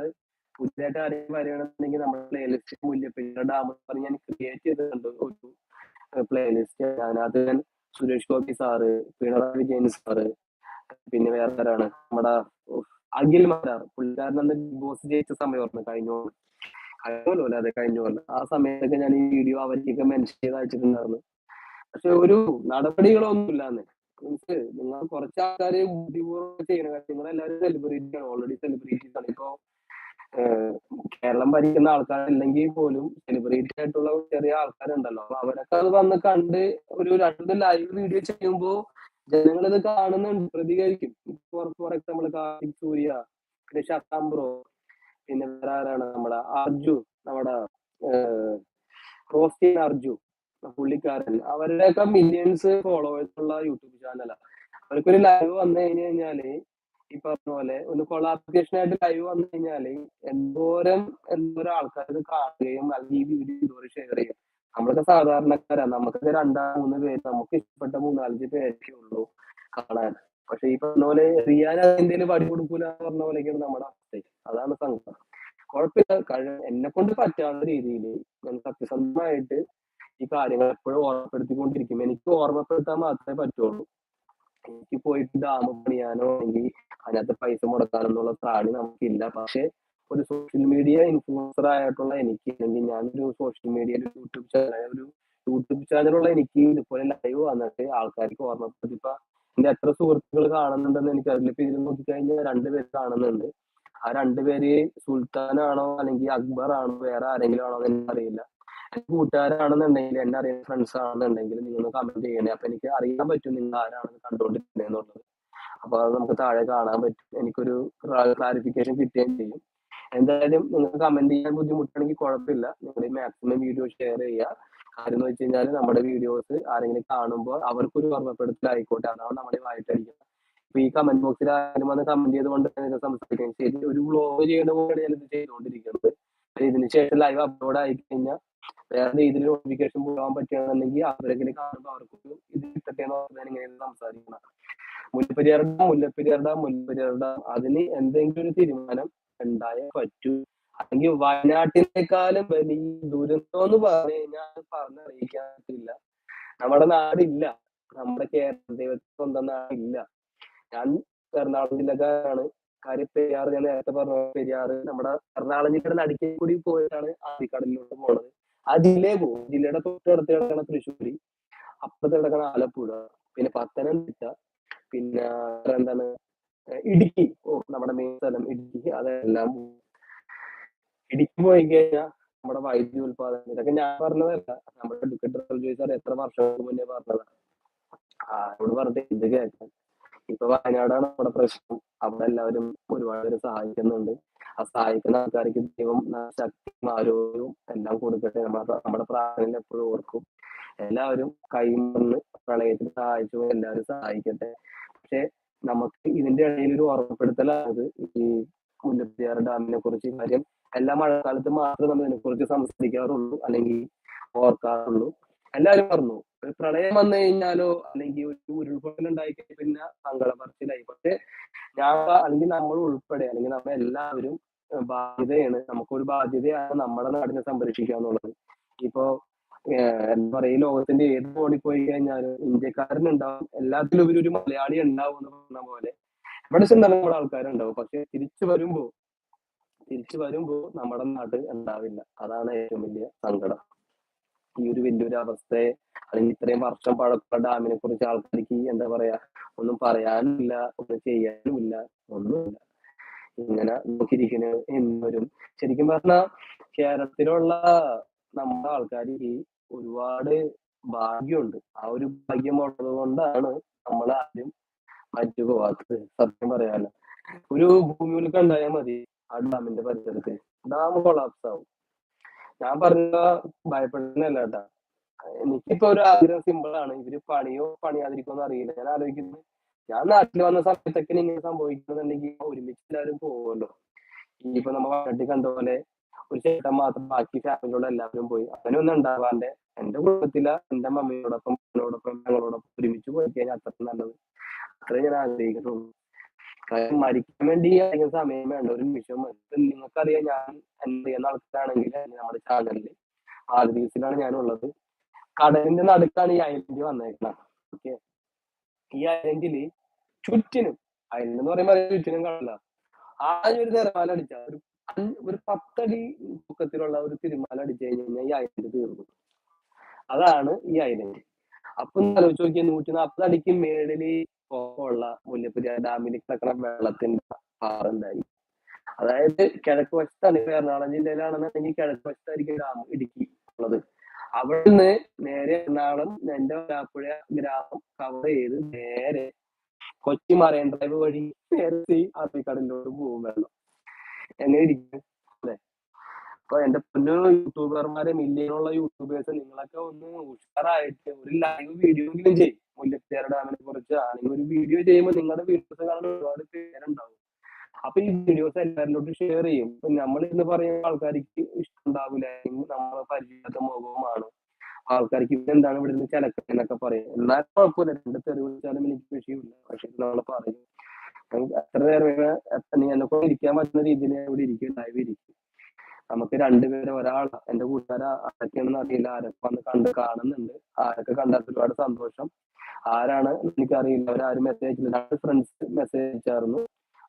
പുതിയതായിട്ട് ആരെങ്കിലും വരികയാണെന്നുണ്ടെങ്കിൽ നമ്മുടെ പ്ലേലിസ്റ്റ് മുല്ലപ്പെരിയാർ ഡാം പറഞ്ഞ് ഞാൻ ക്രിയേറ്റ് ചെയ്തിട്ടുണ്ട് ഒരു പ്ലേലിസ്റ്റ് അതിനകത്ത് ഞാൻ സുരേഷ് ഗോപി സാറ് പിണറായി വിജയൻ സാറ് പിന്നെ വേറെ ആരാണ്? നമ്മുടെ അഖിൽ മാരാർ പുള്ളിക്കാരൻ അന്ന് ബിഗ് ബോസ് ജയിച്ച സമയം ഓർമ്മ കഴിഞ്ഞു കഴിഞ്ഞല്ലോ അതെ കഴിഞ്ഞ ആ സമയത്തൊക്കെ ഞാൻ ഈ വീഡിയോ അവരിക്കൊക്കെ മെൻഷൻ ചെയ്ത് അയച്ചിട്ടുണ്ടായിരുന്നു. പക്ഷെ ഒരു നടപടികളൊന്നും ഇല്ലാന്ന് മീൻസ് നിങ്ങൾ കുറച്ച് ആൾക്കാര് ബുദ്ധിപൂർവം ചെയ്യണ കാര്യം നിങ്ങൾ എല്ലാവരും സെലിബ്രിറ്റി ആണ്. ഓൾറെഡി സെലിബ്രിറ്റീസ് ആണ്. ഇപ്പോ കേരളം ഭരിക്കുന്ന ആൾക്കാരില്ലെങ്കിൽ പോലും സെലിബ്രിറ്റി ആയിട്ടുള്ള ചെറിയ ആൾക്കാരുണ്ടല്ലോ. അവരൊക്കെ അത് വന്ന് കണ്ട് ഒരു രണ്ട് ലൈവ് വീഡിയോ ചെയ്യുമ്പോ ജനങ്ങൾ ഇത് കാണുന്നുണ്ട് പ്രതികരിക്കും. ഫോർ എക്സാമ്പിൾ കാർത്തിക് സൂര്യ പിന്നെ ഷത്താം ബ്രോ പിന്നെ വേറെ ആരാണ് നമ്മുടെ അർജു നമ്മുടെ റോസ്റ്റിൻ അർജു പുള്ളിക്കാരൻ. അവരുടെയൊക്കെ മില്യൺസ് ഫോളോവേഴ്സ് ഉള്ള യൂട്യൂബ് ചാനലാണ് അവർക്കൊരു ലൈവ് വന്നു കഴിഞ്ഞു കഴിഞ്ഞാൽ ഈ പറഞ്ഞ പോലെ ഒന്ന് കൊളാപ്ലിക്കേഷൻ ആയിട്ട് ലൈവ് വന്നു കഴിഞ്ഞാൽ എന്തോരം എന്തോരം ആൾക്കാർ കാണുകയും അല്ലെങ്കിൽ ഈ വീഡിയോ ഷെയർ ചെയ്യും നമ്മളൊക്കെ സാധാരണക്കാരാ. നമുക്കൊക്കെ രണ്ടാ മൂന്ന് പേര് നമുക്ക് ഇഷ്ടപ്പെട്ട മൂന്നാലഞ്ച് പേരൊക്കെ ഉള്ളൂ കാണാൻ. പക്ഷെ ഈ പറഞ്ഞ പോലെ റിയാൻ എന്തെങ്കിലും പടി കൊടുക്കൂല എന്ന് പറഞ്ഞ പോലെയൊക്കെയാണ് നമ്മുടെ അവസ്ഥ. അതാണ് സംഘം കുഴപ്പമില്ല. കഴി എന്നെ കൊണ്ട് പറ്റാവുന്ന രീതിയിൽ ഞാൻ സത്യസന്ധമായിട്ട് ഈ കാര്യങ്ങൾ എപ്പോഴും ഓർമ്മപ്പെടുത്തിക്കൊണ്ടിരിക്കും. എനിക്ക് ഓർമ്മപ്പെടുത്താൻ മാത്രമേ പറ്റുള്ളൂ. എനിക്ക് പോയിട്ട് ഡാം പണിയാനോ അല്ലെങ്കിൽ അതിനകത്ത് പൈസ മുടക്കാനോ എന്നുള്ള പ്രാണി നമുക്കില്ല. പക്ഷെ ഒരു സോഷ്യൽ മീഡിയ ഇൻഫ്ലുവൻസർ ആയിട്ടുള്ള എനിക്ക് അല്ലെങ്കിൽ ഞാനൊരു സോഷ്യൽ മീഡിയയിൽ യൂട്യൂബ് ചാനൽ ഒരു യൂട്യൂബ് ചാനലുള്ള എനിക്ക് ഇതുപോലെ ലൈവ് വന്നിട്ട് ആൾക്കാർക്ക് ഓർമ്മപ്പെടുത്തി ഇപ്പൊ എന്റെ എത്ര സുഹൃത്തുക്കൾ കാണുന്നുണ്ടെന്ന് എനിക്ക് അതിലിപ്പോ ഇതിൽ നോക്കിക്കഴിഞ്ഞാൽ രണ്ടുപേര് കാണുന്നുണ്ട്. ആ രണ്ടുപേര് സുൽത്താനാണോ അല്ലെങ്കിൽ അക്ബർ ആണോ വേറെ ആരെങ്കിലും ആണോ എന്ന് അറിയില്ല കൂട്ടുകാരാണെന്നുണ്ടെങ്കിൽ എന്നെ അറിയുന്ന ഫ്രണ്ട്സ് ആണെന്നുണ്ടെങ്കിൽ നിങ്ങൾ കമന്റ് ചെയ്യണേ. അപ്പൊ എനിക്ക് അറിയാൻ പറ്റും നിങ്ങൾ ആരാണെന്ന് കണ്ടുകൊണ്ടിരിക്കുന്നത് അപ്പൊ അത് നമുക്ക് താഴെ കാണാൻ പറ്റും. എനിക്കൊരു ക്ലാരിഫിക്കേഷൻ കിട്ടുകയും ചെയ്യും. എന്തായാലും നിങ്ങൾക്ക് കമന്റ് ചെയ്യാൻ ബുദ്ധിമുട്ടാണെങ്കിൽ കുഴപ്പമില്ല. നിങ്ങൾ മാക്സിമം വീഡിയോ ഷെയർ ചെയ്യുക. കാര്യം എന്ന് വെച്ച് കഴിഞ്ഞാൽ നമ്മുടെ വീഡിയോസ് ആരെങ്കിലും കാണുമ്പോൾ അവർക്കൊരു ഓർമ്മപ്പെടുത്തലായിക്കോട്ടെ. അതാണ് നമ്മുടെ വായിട്ടടിക്കുന്നത് ഇപ്പൊ ഈ കമന്റ് ബോക്സിൽ ആരും വന്ന് കമന്റ് ചെയ്തുകൊണ്ട് സംസാരിക്കാൻ ശരി. ഒരു വ്ലോഗ് ചെയ്യുന്ന പോലെയാണ് ഞാനിത് ചെയ്തുകൊണ്ടിരിക്കുന്നത്. ഇതിന് ശേഷം ലൈവ് അപ്ലോഡ് ആയി കഴിഞ്ഞാൽ വേറെ രീതിയിൽ നോട്ടിഫിക്കേഷൻ പോകാൻ പറ്റുകയാണെന്നുണ്ടെങ്കിൽ അവരെങ്കിലും കാണുമ്പോൾ അവർക്കൊരു ഇത് കിട്ടട്ടെ എന്ന് പറഞ്ഞാൽ ഇങ്ങനെ സംസാരിക്കണം. മുല്ലപ്പെരിയാർ അതിന് എന്തെങ്കിലും ഒരു തീരുമാനം ഉണ്ടായേ പറ്റൂ. അല്ലെങ്കിൽ വയനാട്ടിനേക്കാളും വലിയ ദുരന്തം എന്ന് പറഞ്ഞു കഴിഞ്ഞാൽ പറഞ്ഞറിയിക്കാൻ പറ്റില്ല. നമ്മുടെ നാടില്ല. നമ്മുടെ കേരള ദൈവത്തിന് സ്വന്തം നാടില്ല. ഞാൻ എറണാകുളം ജില്ലക്കാരാണ് കാര്യം പെരിയാർ ഞാൻ നേരത്തെ പറഞ്ഞ പെരിയാറ് നമ്മുടെ എറണാകുളം ജില്ലയുടെ നടുക്കേ കൂടി പോയിട്ടാണ് ആദിക്കടലിലോട്ട് പോണത്. ആ ജില്ലയെ പോകും ജില്ലയുടെ തൊട്ടടുത്ത് കിടക്കണ തൃശ്ശൂരി. അപ്പുറത്ത് കിടക്കണ ആലപ്പുഴ. പിന്നെ പത്തനംതിട്ട. പിന്നെ എന്താണ് ഇടുക്കി. നമ്മുടെ മെയിൻ സ്ഥലം ഇടുക്കി. അതെല്ലാം. ഇടുക്കി പോയി കഴിഞ്ഞാൽ നമ്മുടെ വൈദ്യുതി ഉൽപാദനം ഇതൊക്കെ ഞാൻ പറഞ്ഞതല്ല. നമ്മുടെ എഡ്യൂക്കേറ്റർ ചോദിച്ചാൽ എത്ര വർഷങ്ങൾക്ക് മുന്നേ പറഞ്ഞതാണ്. ആരോട് പറഞ്ഞിട്ട് എന്ത് കേൾക്കാൻ. ഇപ്പൊ വയനാടാണ് നമ്മുടെ പ്രശ്നം. അവിടെ എല്ലാവരും ഒരുപാട് പേര് സഹായിക്കുന്നുണ്ട്. ആ സഹായിക്കുന്ന ആൾക്കാർക്ക് ദൈവം ശക്തിയും ആരോഗ്യവും എല്ലാം കൊടുക്കട്ടെ. നമ്മുടെ നമ്മുടെ പ്രാർത്ഥനയിൽ എപ്പോഴും ഓർക്കും. എല്ലാവരും കൈമണ്ണ് പ്രളയത്തിൽ സഹായിച്ചു. എല്ലാവരും സഹായിക്കട്ടെ. പക്ഷെ നമുക്ക് ഇതിന്റെ ഇടയിൽ ഒരു ഓർമ്മപ്പെടുത്തലാണ് ഈ മുല്ലപ്പെരിയാർ ഡാമിനെ കുറിച്ച് കാര്യം എല്ലാ മഴക്കാലത്ത് മാത്രമേ നമ്മൾ ഇതിനെ കുറിച്ച് സംസാരിക്കാറുള്ളൂ അല്ലെങ്കിൽ ഓർക്കാറുള്ളൂ. എല്ലാരും പറഞ്ഞു. ഒരു പ്രളയം വന്നു കഴിഞ്ഞാലോ അല്ലെങ്കിൽ ഒരു ഉരുൾപൊട്ടൽ ഉണ്ടായി പിന്നെ സങ്കടം പറച്ചിലായി പക്ഷെ ഞാൻ അല്ലെങ്കിൽ നമ്മൾ ഉൾപ്പെടെ അല്ലെങ്കിൽ നമ്മൾ എല്ലാവരും ബാധ്യതയാണ്. നമുക്കൊരു ബാധ്യതയാണ് നമ്മുടെ നാടിനെ സംരക്ഷിക്കുക എന്നുള്ളത്. ഇപ്പോ എന്താ പറയാ ഈ ലോകത്തിന്റെ ഏത് കോണിൽ പോയി കഴിഞ്ഞാലും ഇന്ത്യക്കാരൻ ഉണ്ടാവും എല്ലാത്തിലും ഒരു മലയാളി ഉണ്ടാവും എന്ന് പറഞ്ഞ പോലെ. ഇവിടെ ചെന്നാലും നമ്മുടെ ആൾക്കാരുണ്ടാവും. പക്ഷെ തിരിച്ചു വരുമ്പോ തിരിച്ചു വരുമ്പോ നമ്മുടെ നാട് ഉണ്ടാവില്ല. അതാണ് ഏറ്റവും വലിയ സങ്കടം. ഈ ഒരു വലിയൊരു അവസ്ഥയെ അല്ലെങ്കിൽ ഇത്രയും വർഷം പഴക്കമുള്ള ഡാമിനെ കുറിച്ച് ആൾക്കാർക്ക് എന്താ പറയാ ഒന്നും പറയാനില്ല ഒന്നും ചെയ്യാനുമില്ല ഒന്നുമില്ല. ഇങ്ങനെ നോക്കിയിരിക്കുന്ന എന്നവരും ശരിക്കും പറഞ്ഞ കേരളത്തിലുള്ള നമ്മുടെ ആൾക്കാർക്ക് ഒരുപാട് ഭാഗ്യമുണ്ട്. ആ ഒരു ഭാഗ്യം ഉള്ളത് കൊണ്ടാണ് നമ്മൾ ആദ്യം മറ്റു പോവാത്തത് സത്യം പറയാലോ. ഒരു ഭൂമിയിലൊക്കെ ഉണ്ടായാൽ മതി ആ ഡാമിന്റെ പരിസരത്ത്. ഡാം കൊളാപ്സ് ആവും. ഞാൻ പറഞ്ഞ ഭയപ്പെടുന്നല്ല കേട്ടാ എനിക്കിപ്പോ ഒരു ആഗ്രഹം സിമ്പിൾ ആണ്. ഇവർ പണിയോ പണിയാതിരിക്കോ എന്ന് അറിയില്ല. ഞാൻ ആലോചിക്കുന്നത് ഞാൻ നാട്ടിൽ വന്ന സമയത്തൊക്കെ ഇങ്ങനെ സംഭവിക്കുന്നുണ്ടെങ്കിൽ ഒരുമിച്ച് എല്ലാവരും പോകുമല്ലോ ഇനിയിപ്പോ നമ്മൾ വയനാട്ടിൽ കണ്ട പോലെ ഒരു ചേട്ടൻ മാത്രം ബാക്കി ഫാമിലിയോട് എല്ലാവരും പോയി. അങ്ങനെ ഒന്നും ഉണ്ടാവാണ്ട് എന്റെ കുടുംബത്തില എന്റെ മമ്മിയോടൊപ്പം എന്നോടൊപ്പം ഞങ്ങളോടൊപ്പം ഒരുമിച്ച് പോയി കഴിഞ്ഞാൽ അത്ര നല്ലത്. അത്രേ ഞാൻ ആഗ്രഹിക്കുന്നുള്ളൂ. കാര്യം മരിക്കാൻ വേണ്ടി അധികം സമയം വേണ്ട. ഒരു നിമിഷം നിങ്ങൾക്കറിയാം ഞാൻ എന്ത് ചെയ്യുന്ന ആൾക്കാരാണെങ്കിൽ നമ്മുടെ ചാനലിൽ ആദ്യത്തിലാണ് ഞാനുള്ളത്. കടലിന്റെ നടുക്കാണ് ഈ ഐലൻഡ് വന്നേക്കുന്നത് ഓക്കെ ഈ ഐലൻഡിൽ ചുറ്റിനും ഐലൻഡ് എന്ന് പറയുമ്പോൾ ചുറ്റിനും കാണില്ല ആദ്യം ഒരു തിരമാല അടിച്ച ഒരു ഒരു പത്തടി പൊക്കത്തിലുള്ള ഒരു തിരുമാല അടിച്ചു കഴിഞ്ഞ് കഴിഞ്ഞാൽ ഈ ഐലൻഡ് തീർന്നു. അതാണ് ഈ ഐലൻഡ്. അപ്പൊ ആലോചിച്ച് നോക്കിയാൽ നൂറ്റി നാൽപ്പത് അടിക്ക് മേളിൽ ഉള്ള മുല്ലപ്പെരിയാർ ഡാമിൽ കിടക്കുന്ന വെള്ളത്തിന്റെ പാറുണ്ടായി അതായത് കിഴക്ക് വശത്താണ് ഇപ്പൊ എറണാകുളം ജില്ലയിലാണെന്നുണ്ടെങ്കിൽ കിഴക്ക് വശത്തായിരിക്കും ഡാം ഇടുക്കി ഉള്ളത്. അവിടെ നിന്ന് നേരെ എറണാകുളം എന്റെ വരാപ്പുഴ ഗ്രാമം കവർ ചെയ്ത് നേരെ കൊച്ചി മറൈൻ ഡ്രൈവ് വഴി നേരെ ഈ അറബിക്കടലിലോട്ട് പോകും വെള്ളം. എങ്ങനെ ഇരിക്കും അല്ലെ? അപ്പൊ എന്റെ പൊന്നു യൂട്യൂബർമാരെ മില്യനുള്ള യൂട്യൂബേഴ്സ് നിങ്ങളൊക്കെ ഒന്ന് ഉഷാറായിട്ട് ഒരു ലൈവ് വീഡിയോ എങ്കിലും ചെയ്യും. മുല്ലപ്പെരിയാർ ഡാമിനെ കുറിച്ച് അല്ലെങ്കിൽ ഒരു വീഡിയോ ചെയ്യുമ്പോൾ നിങ്ങളുടെ വീഡിയോസ് കാണാൻ ഒരുപാട് പേരുണ്ടാവും. അപ്പൊ ഈ വീഡിയോസ് എല്ലാവരിലോട്ട് ഷെയർ ചെയ്യും. ഇപ്പൊ നമ്മൾ ഇന്ന് പറയുന്ന ആൾക്കാർക്ക് ഇഷ്ടം ഇഷ്ടമുണ്ടാവില്ല നമ്മളെ പരിചയത്തെ മുഖവുമാണ്. ആൾക്കാർക്ക് ഇവരെന്താണ് ഇവിടെ നിന്ന് ചിലക്കുന്നൊക്കെ പറയും. എന്നാലും കുഴപ്പമില്ല. രണ്ട് തെറി വിളിച്ചാലും എനിക്ക് വിഷയമില്ല. പക്ഷെ നമ്മൾ പറയും. എത്ര നേരം എന്നെ ഇരിക്കാൻ പറ്റുന്ന രീതിയിൽ ഇവിടെ ഇരിക്കും ലൈവ് ഇരിക്കും. നമുക്ക് രണ്ടുപേരെ ഒരാൾ എന്റെ കൂട്ടുകാരെ ആരൊക്കെയാണെന്ന് അറിയില്ല. ആരൊക്കെ വന്ന് കണ്ട് കാണുന്നുണ്ട്. ആരൊക്കെ കണ്ടാൽ ഒരുപാട് സന്തോഷം. ആരാണ് എനിക്കറിയില്ല. അവരാരും മെസ്സേജ് അയച്ചില്ല. രണ്ട് ഫ്രണ്ട്സ് മെസ്സേജ് അയച്ചായിരുന്നു.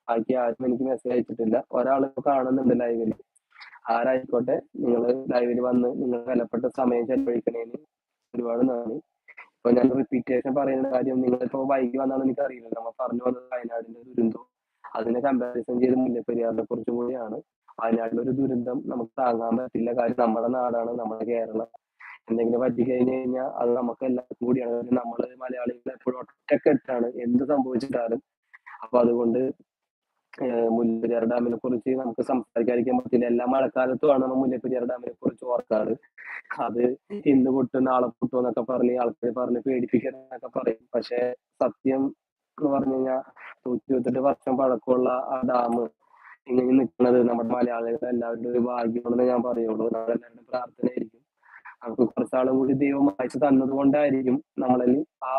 ബാക്കി ആരും എനിക്ക് മെസ്സേജ് അയച്ചിട്ടില്ല. ഒരാൾ കാണുന്നുണ്ട് ലൈവിൽ ആരായിക്കോട്ടെ? നിങ്ങൾ ലൈവിൽ വന്ന് നിങ്ങൾ വിലപ്പെട്ട സമയം ചെലവഴിക്കണേന് ഒരുപാട് നന്ദി. ഇപ്പൊ ഞാൻ റിപ്പീറ്റേഷൻ പറയുന്ന കാര്യം നിങ്ങളിപ്പോ വൈകി വന്നാണ് എനിക്ക് അറിയില്ല നമ്മൾ പറഞ്ഞു വന്നത് വയനാടിന്റെ ദുരന്തം. അതിനെ കമ്പാരിസൺ ചെയ്ത് മുല്ലപ്പെരിയാറിനെ കുറിച്ചും കൂടിയാണ്. വയനാട്ടിലെ ഒരു ദുരന്തം നമുക്ക് താങ്ങാൻ പറ്റില്ല. കാര്യം നമ്മുടെ നാടാണ് നമ്മുടെ കേരളം. എന്തെങ്കിലും പറ്റി കഴിഞ്ഞു കഴിഞ്ഞാൽ അത് നമുക്ക് എല്ലാവർക്കും കൂടിയാണ്. നമ്മൾ മലയാളികൾ എപ്പോഴും ഒറ്റക്കെട്ടാണ് എന്ത് സംഭവിച്ചിട്ടാലും. അപ്പൊ അതുകൊണ്ട് മുല്ലപ്പെരിയാർ ഡാമിനെ കുറിച്ച് നമുക്ക് സംസാരിക്കാതിരിക്കാൻ പറ്റില്ല. എല്ലാ മഴക്കാലത്തുമാണ് നമ്മൾ മുല്ലപ്പെരിയാർ ഡാമിനെ കുറിച്ച് ഓർക്കാറ്. അത് ഇന്ന് പൊട്ടും നാളെ പൊട്ടും എന്നൊക്കെ പറഞ്ഞ് ആൾക്കാർ പറഞ്ഞ് പേടിപ്പിക്കുന്നൊക്കെ പറയും. പക്ഷെ സത്യം എന്ന് പറഞ്ഞു കഴിഞ്ഞാൽ നൂറ്റി ഇരുപത്തെട്ട് വർഷം പഴക്കമുള്ള ആ ഡാം ഇങ്ങനെ നിൽക്കുന്നത് നമ്മുടെ മലയാളികൾ എല്ലാവരുടെ ഒരു ഭാഗ്യമാണെന്ന് ഞാൻ പറയുള്ളൂ. നമ്മളെല്ലാവരുടെ പ്രാർത്ഥനയായിരിക്കും നമുക്ക് കുറച്ചാളും കൂടി ദൈവം അയച്ചു തന്നത് കൊണ്ടായിരിക്കും നമ്മളിൽ ആ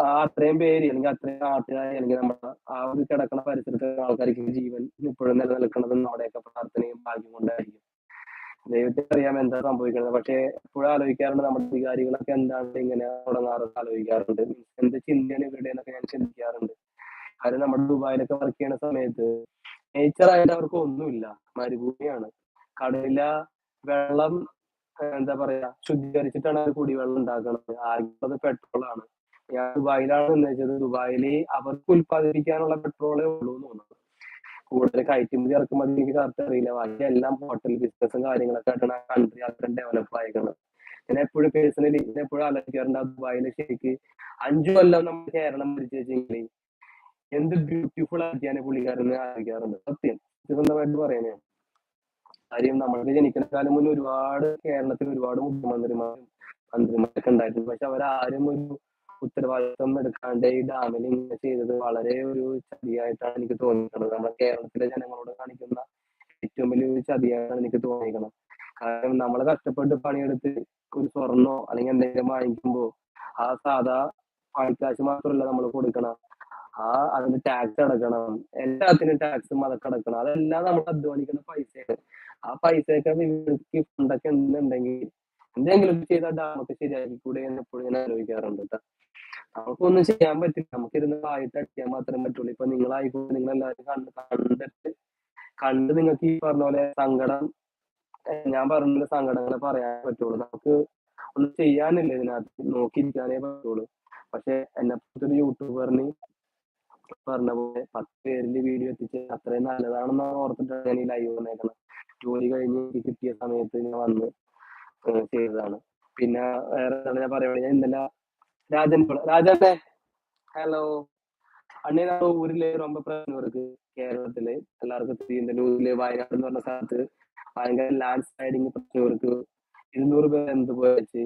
ആ അത്രയും പേര് അല്ലെങ്കിൽ അത്രയും നാട്ടുകാർ അല്ലെങ്കിൽ നമ്മുടെ ആ ഒരു കിടക്കുന്ന പരിസരത്തെ ആൾക്കാർക്ക് ജീവൻ ഇപ്പോഴും നിലനിൽക്കുന്നത് നമ്മുടെയൊക്കെ പ്രാർത്ഥനയും ഭാഗ്യം കൊണ്ടായിരിക്കും. ദൈവത്തിന് അറിയാം എന്താ സംഭവിക്കുന്നത് പക്ഷെ എപ്പോഴും ആലോചിക്കാറുണ്ട് നമ്മുടെ അധികാരികളൊക്കെ എന്താണ് ഇങ്ങനെ തുടങ്ങാറെന്ന് ആലോചിക്കാറുണ്ട്. എന്ത് ചിന്തയാണ് ഇവരുടെ എന്നൊക്കെ ഞാൻ ചിന്തിക്കാറുണ്ട്. കാര്യം നമ്മുടെ ദുബായിലൊക്കെ വർക്ക് ചെയ്യുന്ന സമയത്ത് നേച്ചർ ആയിട്ട് അവർക്ക് ഒന്നുമില്ല. മരുഭൂമിയാണ്. കടലില വെള്ളം എന്താ പറയാ ശുദ്ധീകരിച്ചിട്ടാണ് അവർ കുടിവെള്ളം ഉണ്ടാക്കുന്നത്. പെട്രോൾ ആണ്. ഞാൻ ദുബായിലാണ് വെച്ചത് ദുബായിൽ അവർക്ക് ഉത്പാദിപ്പിക്കാനുള്ള പെട്രോളേ ഉള്ളൂ എന്ന് തോന്നുന്നു. കൂടുതൽ കയറ്റുമതി ഇറക്കുമതി എനിക്ക് കറക്റ്റ് അറിയില്ല. ബാക്കി എല്ലാം ഹോട്ടൽ ബിസിനസ്സും കാര്യങ്ങളൊക്കെ ആയിട്ടാണ് കൺട്രി അത്രയും ഡെവലപ്പ് ആയിരിക്കുന്നത് ഞാൻ എപ്പോഴും പേഴ്സണലി ഞാൻ എപ്പോഴും ആലോചിക്കാറുണ്ട് ദുബായിൽ ശരിക്ക് അഞ്ചു കൊല്ലം നമ്മൾ കേരളം ഭരിച്ചു വെച്ചെങ്കിൽ എന്ത് ബ്യൂട്ടിഫുൾ ആക്കിയാണ് പുള്ളിക്കാരൻ ആലോചിക്കാറുണ്ട്. സത്യം സത്യസന്ധമായിട്ട് പറയുന്നേ കാര്യം നമ്മളൊക്കെ ജനിക്കുന്ന കാലം മുന്നേ ഒരുപാട് കേരളത്തിൽ ഒരുപാട് മുഖ്യമന്ത്രിമാരും മന്ത്രിമാരൊക്കെ ഉണ്ടായിരുന്നു. പക്ഷെ അവരാരും ഒരു ഉത്തരവാദിത്വം എടുക്കാണ്ട് ഈ ഡാമിൽ ഇങ്ങനെ ചെയ്തത് വളരെ ഒരു ചതിയായിട്ടാണ് എനിക്ക് തോന്നിയിട്ടുള്ളത്. നമ്മുടെ കേരളത്തിലെ ജനങ്ങളോട് കാണിക്കുന്ന ഏറ്റവും വലിയൊരു ചതിയാണ് എനിക്ക് തോന്നിയിരിക്കുന്നത്. കാരണം നമ്മൾ കഷ്ടപ്പെട്ട് പണിയെടുത്ത് ഒരു സ്വർണോ അല്ലെങ്കിൽ എന്തെങ്കിലും വാങ്ങിക്കുമ്പോൾ ആ സാധാ പണിക്കാശ് മാത്രമല്ല നമ്മൾ കൊടുക്കണം. ആ അതിന് ടാക്സ് അടക്കണം. എല്ലാത്തിനും ടാക്സും അതൊക്കെ അടക്കണം. അതെല്ലാം നമ്മൾ അധ്വാനിക്കുന്ന പൈസയാണ്. ആ പൈസയൊക്കെ ഇവർക്ക് ഫണ്ടൊക്കെ ഉണ്ടെന്നുണ്ടെങ്കിൽ എന്തെങ്കിലും ചെയ്താൽ ഡാമൊക്കെ ശരിയാക്കി കൂടെ എന്ന് എപ്പോഴും ഞാൻ ആലോചിക്കാറുണ്ട് കേട്ടോ നമുക്കൊന്നും ചെയ്യാൻ പറ്റില്ല. നമുക്കിരുന്ന് വായിട്ട് അടിക്കാൻ മാത്രമേ പറ്റുള്ളൂ. ഇപ്പൊ നിങ്ങളായിക്കോട്ടെ നിങ്ങൾ എല്ലാവരും കണ്ട് കണ്ടിട്ട് കണ്ട് നിങ്ങൾക്ക് ഈ പറഞ്ഞ പോലെ സങ്കടം ഞാൻ പറഞ്ഞ സങ്കടങ്ങളെ പറയാൻ പറ്റുള്ളൂ. നമുക്ക് ഒന്നും ചെയ്യാനില്ല ഇതിനകത്ത്. നോക്കിയിരിക്കാനേ പറ്റുള്ളൂ. പക്ഷെ എന്നെ പോലത്തെ യൂട്യൂബറിന് പറഞ്ഞ പോലെ പത്ത് പേരിൽ വീഡിയോ എത്തിച്ച് അത്രയും നല്ലതാണെന്ന് ഓർത്തിട്ടാണ് ഞാൻ ഈ ലൈവ് വന്നേക്കണം ജോലി കഴിഞ്ഞ് കിട്ടിയ സമയത്ത് ഞാൻ വന്ന് ചെയ്തതാണ്. പിന്നെ വേറെ ഞാൻ പറയുകയാണെങ്കിൽ ഞാൻ ഇന്നലെ ராஜனோட ராஜானே ഹലോ. அண்ணே ഊരിലെ ரொம்ப பிரச்சனை കേരളത്തിൽ. എല്ലാവർക്കും தெரியும் இந்த വയനാട് എന്ന് പറഞ്ഞ സ്ഥലത്ത് ഭയങ്കര ലാൻഡ് സ്ലൈഡിങ് പ്രശ്നം ഇരുന്നൂറ് പേർ എന്ത് പോയച്ച്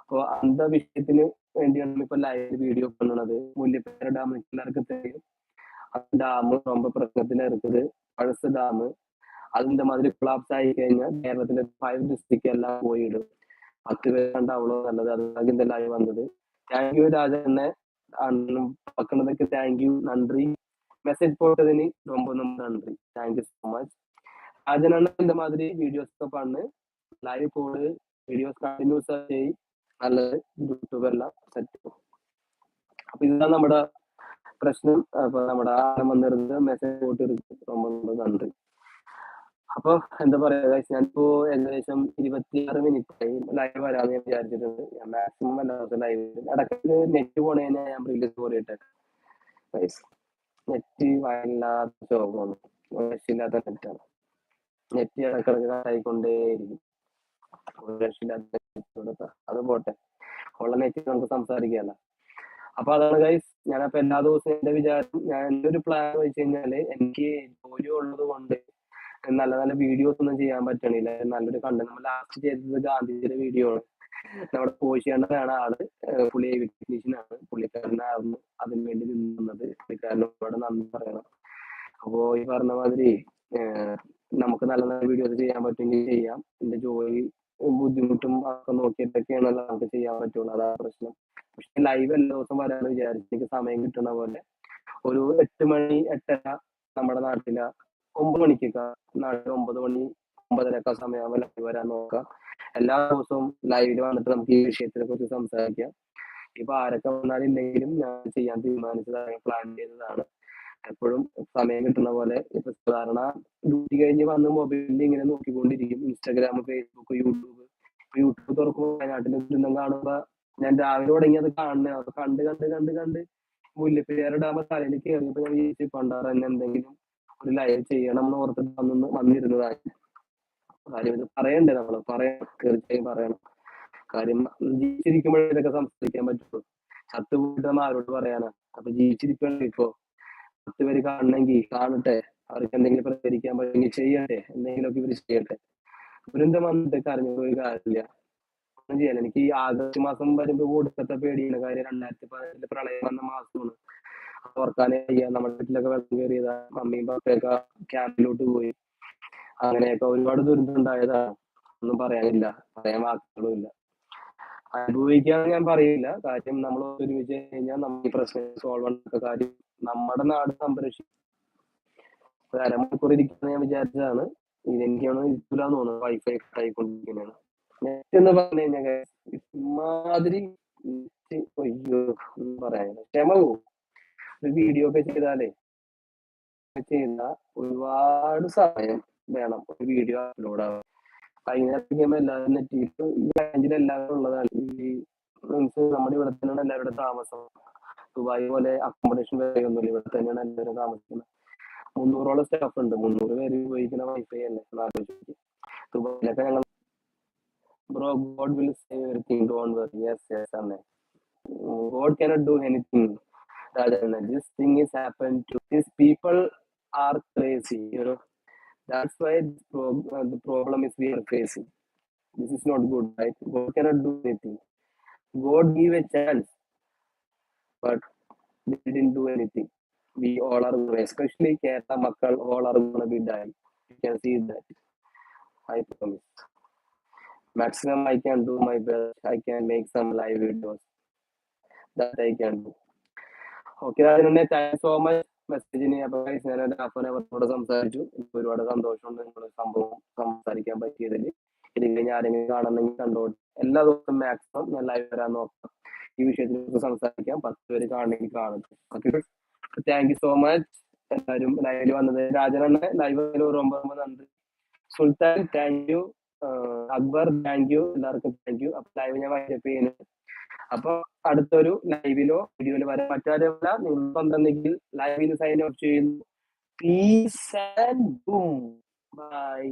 അപ്പൊ അന്ത വിഷയത്തിന് വേണ്ടിയാണ് ഇപ്പൊ ലൈവ് വീഡിയോ പണ്ണത് മുല്ലപ്പേര ഡാം എല്ലാവർക്കും തിരിയും. ആ ഡാം ரொம்ப പ്രശ്നത്തില இருக்குது പഴസ് ഡാം അതിന്റെ മാതിരി കൊളാപ്സ് ആയി കഴിഞ്ഞാൽ കേരളത്തിലെ ഫൈവ് ഡിസ്ട്രിക്ട് എല്ലാം പോയിടും പത്ത് പേരുണ്ടാവുള്ളൂ നല്ലത്. അതിന്റെ ലൈവ് വന്നത്. താങ്ക് യു രാജനെ பார்க்கறதுக்கு தேங்க்யூ நன்றி மெசேஜ் போட்டதுன்னு ரொம்ப ரொம்ப நன்றி தேங்க்யூ ஸோ மச் ராஜன் இந்த மாதிரி வீடியோஸ் பண்ணு லைவ் போடு வீடியோஸ் കണ്ടിന്യൂസ് ചെയ് നല്ലത് യൂട്യൂബ് എല്ലാം സെറ്റ് അപ്പൊ ഇതാണ് നമ്മുടെ പ്രശ്നം അപ്പൊ നമ്മുടെ ആനം വന്നിരുന്നത് മെസ്സേജ് പോട്ട് ரொம்ப ரொம்ப നന്ദി അപ്പൊ എന്താ പറയാ ഞാനിപ്പോ ഏകദേശം ഇരുപത്തിയാറ് മിനിറ്റ് ലൈവ് വരാന്ന് ഞാൻ വിചാരിച്ചിട്ടുണ്ട്. ഞാൻ മാക്സിമം എല്ലാ ലൈവ് ഇടയ്ക്ക് നെറ്റ് പോണേനെ ഞാൻ റിലീസ് പോയിട്ട് നെറ്റ് വല്ലാത്ത ശോകമാണ്. രക്ഷയില്ലാത്ത നെറ്റാണ് നെറ്റ് ഇടക്കിടക്ക് കട്ടായിക്കൊണ്ടേയിരിക്കും ഒരു രക്ഷയില്ലാത്ത. അത് പോട്ടെ. ഉള്ള നെറ്റ് നമുക്ക് സംസാരിക്കാല്ല അപ്പൊ അതാണ് ഗൈസ് ഞാനപ്പോ എല്ലാ ദിവസവും എന്റെ വിചാരം ഞാൻ എന്റെ ഒരു പ്ലാൻ വെച്ച് കഴിഞ്ഞാൽ എനിക്ക് ജോലി ഉള്ളത് കൊണ്ട് നല്ല നല്ല വീഡിയോസ് ഒന്നും ചെയ്യാൻ പറ്റണില്ല. നല്ലൊരു കണ്ടന്റ് നമ്മൾ ലാസ്റ്റ് ചെയ്തത് ഗാന്ധിജിയുടെ വീഡിയോ ആണ്. നമ്മുടെ കോശിയണ്ണനാണ് ആൾ. പുള്ളി ടെക്നീഷ്യൻ ആണ്. പുള്ളിക്കാരനായിരുന്നു അതിനു വേണ്ടി നിന്നത്. പുള്ളിക്കാരനോട് നന്ദി പറയണം. അപ്പോ ഈ പറഞ്ഞ മാതിരി നമുക്ക് നല്ല നല്ല വീഡിയോസ് ചെയ്യാൻ പറ്റുമെങ്കിൽ ചെയ്യാം. എന്റെ ജോലി ബുദ്ധിമുട്ടും ഒക്കെ നോക്കിയിട്ടൊക്കെയാണല്ലോ നമുക്ക് ചെയ്യാൻ പറ്റുള്ളൂ. അതാ പ്രശ്നം. പക്ഷെ ലൈവ് എല്ലാ ദിവസം വരാന്ന് വിചാരിച്ചു സമയം കിട്ടുന്ന പോലെ ഒരു എട്ട് മണി എട്ടര നമ്മുടെ നാട്ടിലെ ഒമ്പത് മണിക്ക് നാളെ ഒമ്പത് മണി ഒമ്പതരക്ക സമയമാകുമ്പോൾ ലൈവ് വരാൻ നോക്കാം. എല്ലാ ദിവസവും ലൈവിൽ വന്നിട്ട് നമുക്ക് ഈ വിഷയത്തിനെ കുറിച്ച് സംസാരിക്കാം. ഇപ്പൊ ആരൊക്കെ വന്നാലില്ലെങ്കിലും ഞാൻ ചെയ്യാൻ തീരുമാനിച്ചതാണ് പ്ലാൻ ചെയ്തതാണ്. എപ്പോഴും സമയം കിട്ടുന്ന പോലെ ഇപ്പൊ സാധാരണ ഡ്യൂട്ടി കഴിഞ്ഞ് വന്ന് മൊബൈലിൽ ഇങ്ങനെ നോക്കിക്കൊണ്ടിരിക്കും. ഇൻസ്റ്റാഗ്രാം ഫേസ്ബുക്ക് യൂട്യൂബ് യൂട്യൂബ് തുറക്കുമ്പോൾ വയനാട്ടിലെ ദുരന്തം കാണുമ്പോ ഞാൻ രാവിലെ തുടങ്ങി അത് കാണുന്നത്. അത് കണ്ട് കണ്ട് കണ്ട് കണ്ട് മുല്ലപ്പെരിയാർ ഡാം തലയിൽ കയറിയപ്പോ ഞാൻ വിചാരിച്ചു എന്തെങ്കിലും ഒരു ലൈവ് ചെയ്യണം എന്ന് ഓർത്തിട്ട് വന്ന് വന്നിരുന്നതായി. കാര്യം ഇത് പറയണ്ടേ നമ്മൾ? പറയണം തീർച്ചയായും പറയണം. കാര്യം ജീവിച്ചിരിക്കുമ്പോഴേ ഇതൊക്കെ സംസാരിക്കാൻ പറ്റുള്ളൂ. ചത്തു പോയിട്ട് നമ്മൾ ആരോട് പറയാനാ? അപ്പൊ ജീവിച്ചിരിക്കണം ഇപ്പൊ. പത്ത് പേര് കാണണമെങ്കിൽ കാണട്ടെ. അവർക്ക് എന്തെങ്കിലും പ്രതികരിക്കാൻ പറ്റുമെങ്കിൽ ചെയ്യട്ടെ. എന്തെങ്കിലുമൊക്കെ ഇവർ ചെയ്യട്ടെ. ഇവരെന്താ വന്നിട്ട് കരഞ്ഞ ഒരു കാര്യമില്ല. ഒന്നും ചെയ്യാൻ എനിക്ക് ഈ ആഗസ്റ്റ് മാസം വരുമ്പോ കൊടുക്കത്തെ പേടിയാണ്. കാര്യം രണ്ടായിരത്തി പതിനെട്ടിൽ പ്രളയം വന്ന മാസമാണ്. ഓർക്കാനേ വയ്യ. നമ്മുടെ വീട്ടിലൊക്കെ വെള്ളം കയറിയതാ മമ്മിയും പപ്പയൊക്കെ ക്യാമ്പിലോട്ട് പോയി. അങ്ങനെയൊക്കെ ഒരുപാട് ദുരന്തം ഉണ്ടായതാണ് ഒന്നും പറയാനില്ല. പറയാൻ വാക്കുകളും ഇല്ല. അനുഭവിക്കാൻ ഞാൻ പറയില്ല. കാര്യം നമ്മൾ ഒരുമിച്ച് കഴിഞ്ഞാൽ നമ്മൾ ഈ പ്രശ്നം സോൾവ് കാര്യം നമ്മുടെ നാട് സംരക്ഷിക്കും. ഒരു അരമണിക്കൂർ ഇരിക്കുന്ന ഞാൻ വിചാരിച്ചതാണ്. ഇതെനിക്കാണ് ഇരിക്കില്ലാന്ന് തോന്നുന്നു. വൈഫൈ കട്ടായിക്കൊണ്ടിരിക്കുന്നതാണ് നെറ്റ് എന്ന് പറഞ്ഞു കഴിഞ്ഞാൽ ഇമാതിരി അയ്യോ പറയാനില്ല. ക്ഷമ പോവും. ഒരു വീഡിയോ ഒക്കെ ചെയ്താലേ ചെയ്ത ഒരുപാട് സമയം വേണം ഒരു വീഡിയോ അപ്ലോഡ് ആവാൻ. അതിനകത്ത് എല്ലാവരും നെറ്റ് ഇപ്പൊ ഈ ബ്രാഞ്ചിൽ എല്ലാവരും ഉള്ളതാണ്. ഈ മീൻസ് നമ്മുടെ ഇവിടെ തന്നെയാണ് എല്ലാവരുടെ താമസം. ദുബായ് പോലെ അക്കോമഡേഷൻ ഒന്നുമില്ല. ഇവിടെ തന്നെയാണ് എല്ലാവരും താമസിക്കുന്നത്. മുന്നൂറോളം സ്റ്റാഫ് ഉണ്ട്. മുന്നൂറ് പേര് ഉപയോഗിക്കുന്ന വൈഫൈ അല്ലേ? ആലോചിച്ച് ദുബായിലൊക്കെ ഞങ്ങൾ bro God will save everything don't worry yes yes അന്നെ God do do This thing is happened to these people are crazy, you know. That's why uh, the problem is we are facing. This is not good, right? God cannot do anything. God give a chance, but we didn't do anything. We all are, especially Kerala Makkal, all are going to be dying. You can see that. I promise. Maximum I can do my best. I can make some live videos. That I can do. Okay അതിനെ താങ്ക് സോ മച്ച് മെസ്സേജിന് അപ്പൊ ഞാൻ ഹാഫ് ആൻ അവറിനോട് സംസാരിച്ചു. എനിക്ക് ഒരുപാട് സന്തോഷമുണ്ട് നിങ്ങൾ സംഭവം സംസാരിക്കാൻ പറ്റിയതിൽ. ഇത് കഴിഞ്ഞ് ആരെങ്കിലും കാണണമെങ്കിൽ കണ്ടോട്ടെ എല്ലാ ദിവസവും മാക്സിമം ഞാൻ ലൈവ് വരാൻ നോക്കാം. ഈ വിഷയത്തിൽ സംസാരിക്കാം. പത്ത് പേര് കാണണമെങ്കിൽ കാണട്ടെ okay thank you so much എല്ലാവരും ലൈവിൽ വന്നത് രാജനെണ്ണ ലൈവ് ഒരു ഒമ്പത് ഒമ്പത് നന്ദി. Sultan thank you Akbar thank you എല്ലാവർക്കും താങ്ക് യു അപ്പൊ ലൈവ് ഞാൻ വൈൻഡപ്പ് ചെയ്യുന്നു. അപ്പൊ അടുത്തൊരു ലൈവിലോ വീഡിയോയിലോ വരാൻ നിങ്ങൾ നിങ്ങളുണ്ടെങ്കിൽ ലൈവിൽ സൈൻ ഓഫ് ചെയ്യുന്നു. Peace and bye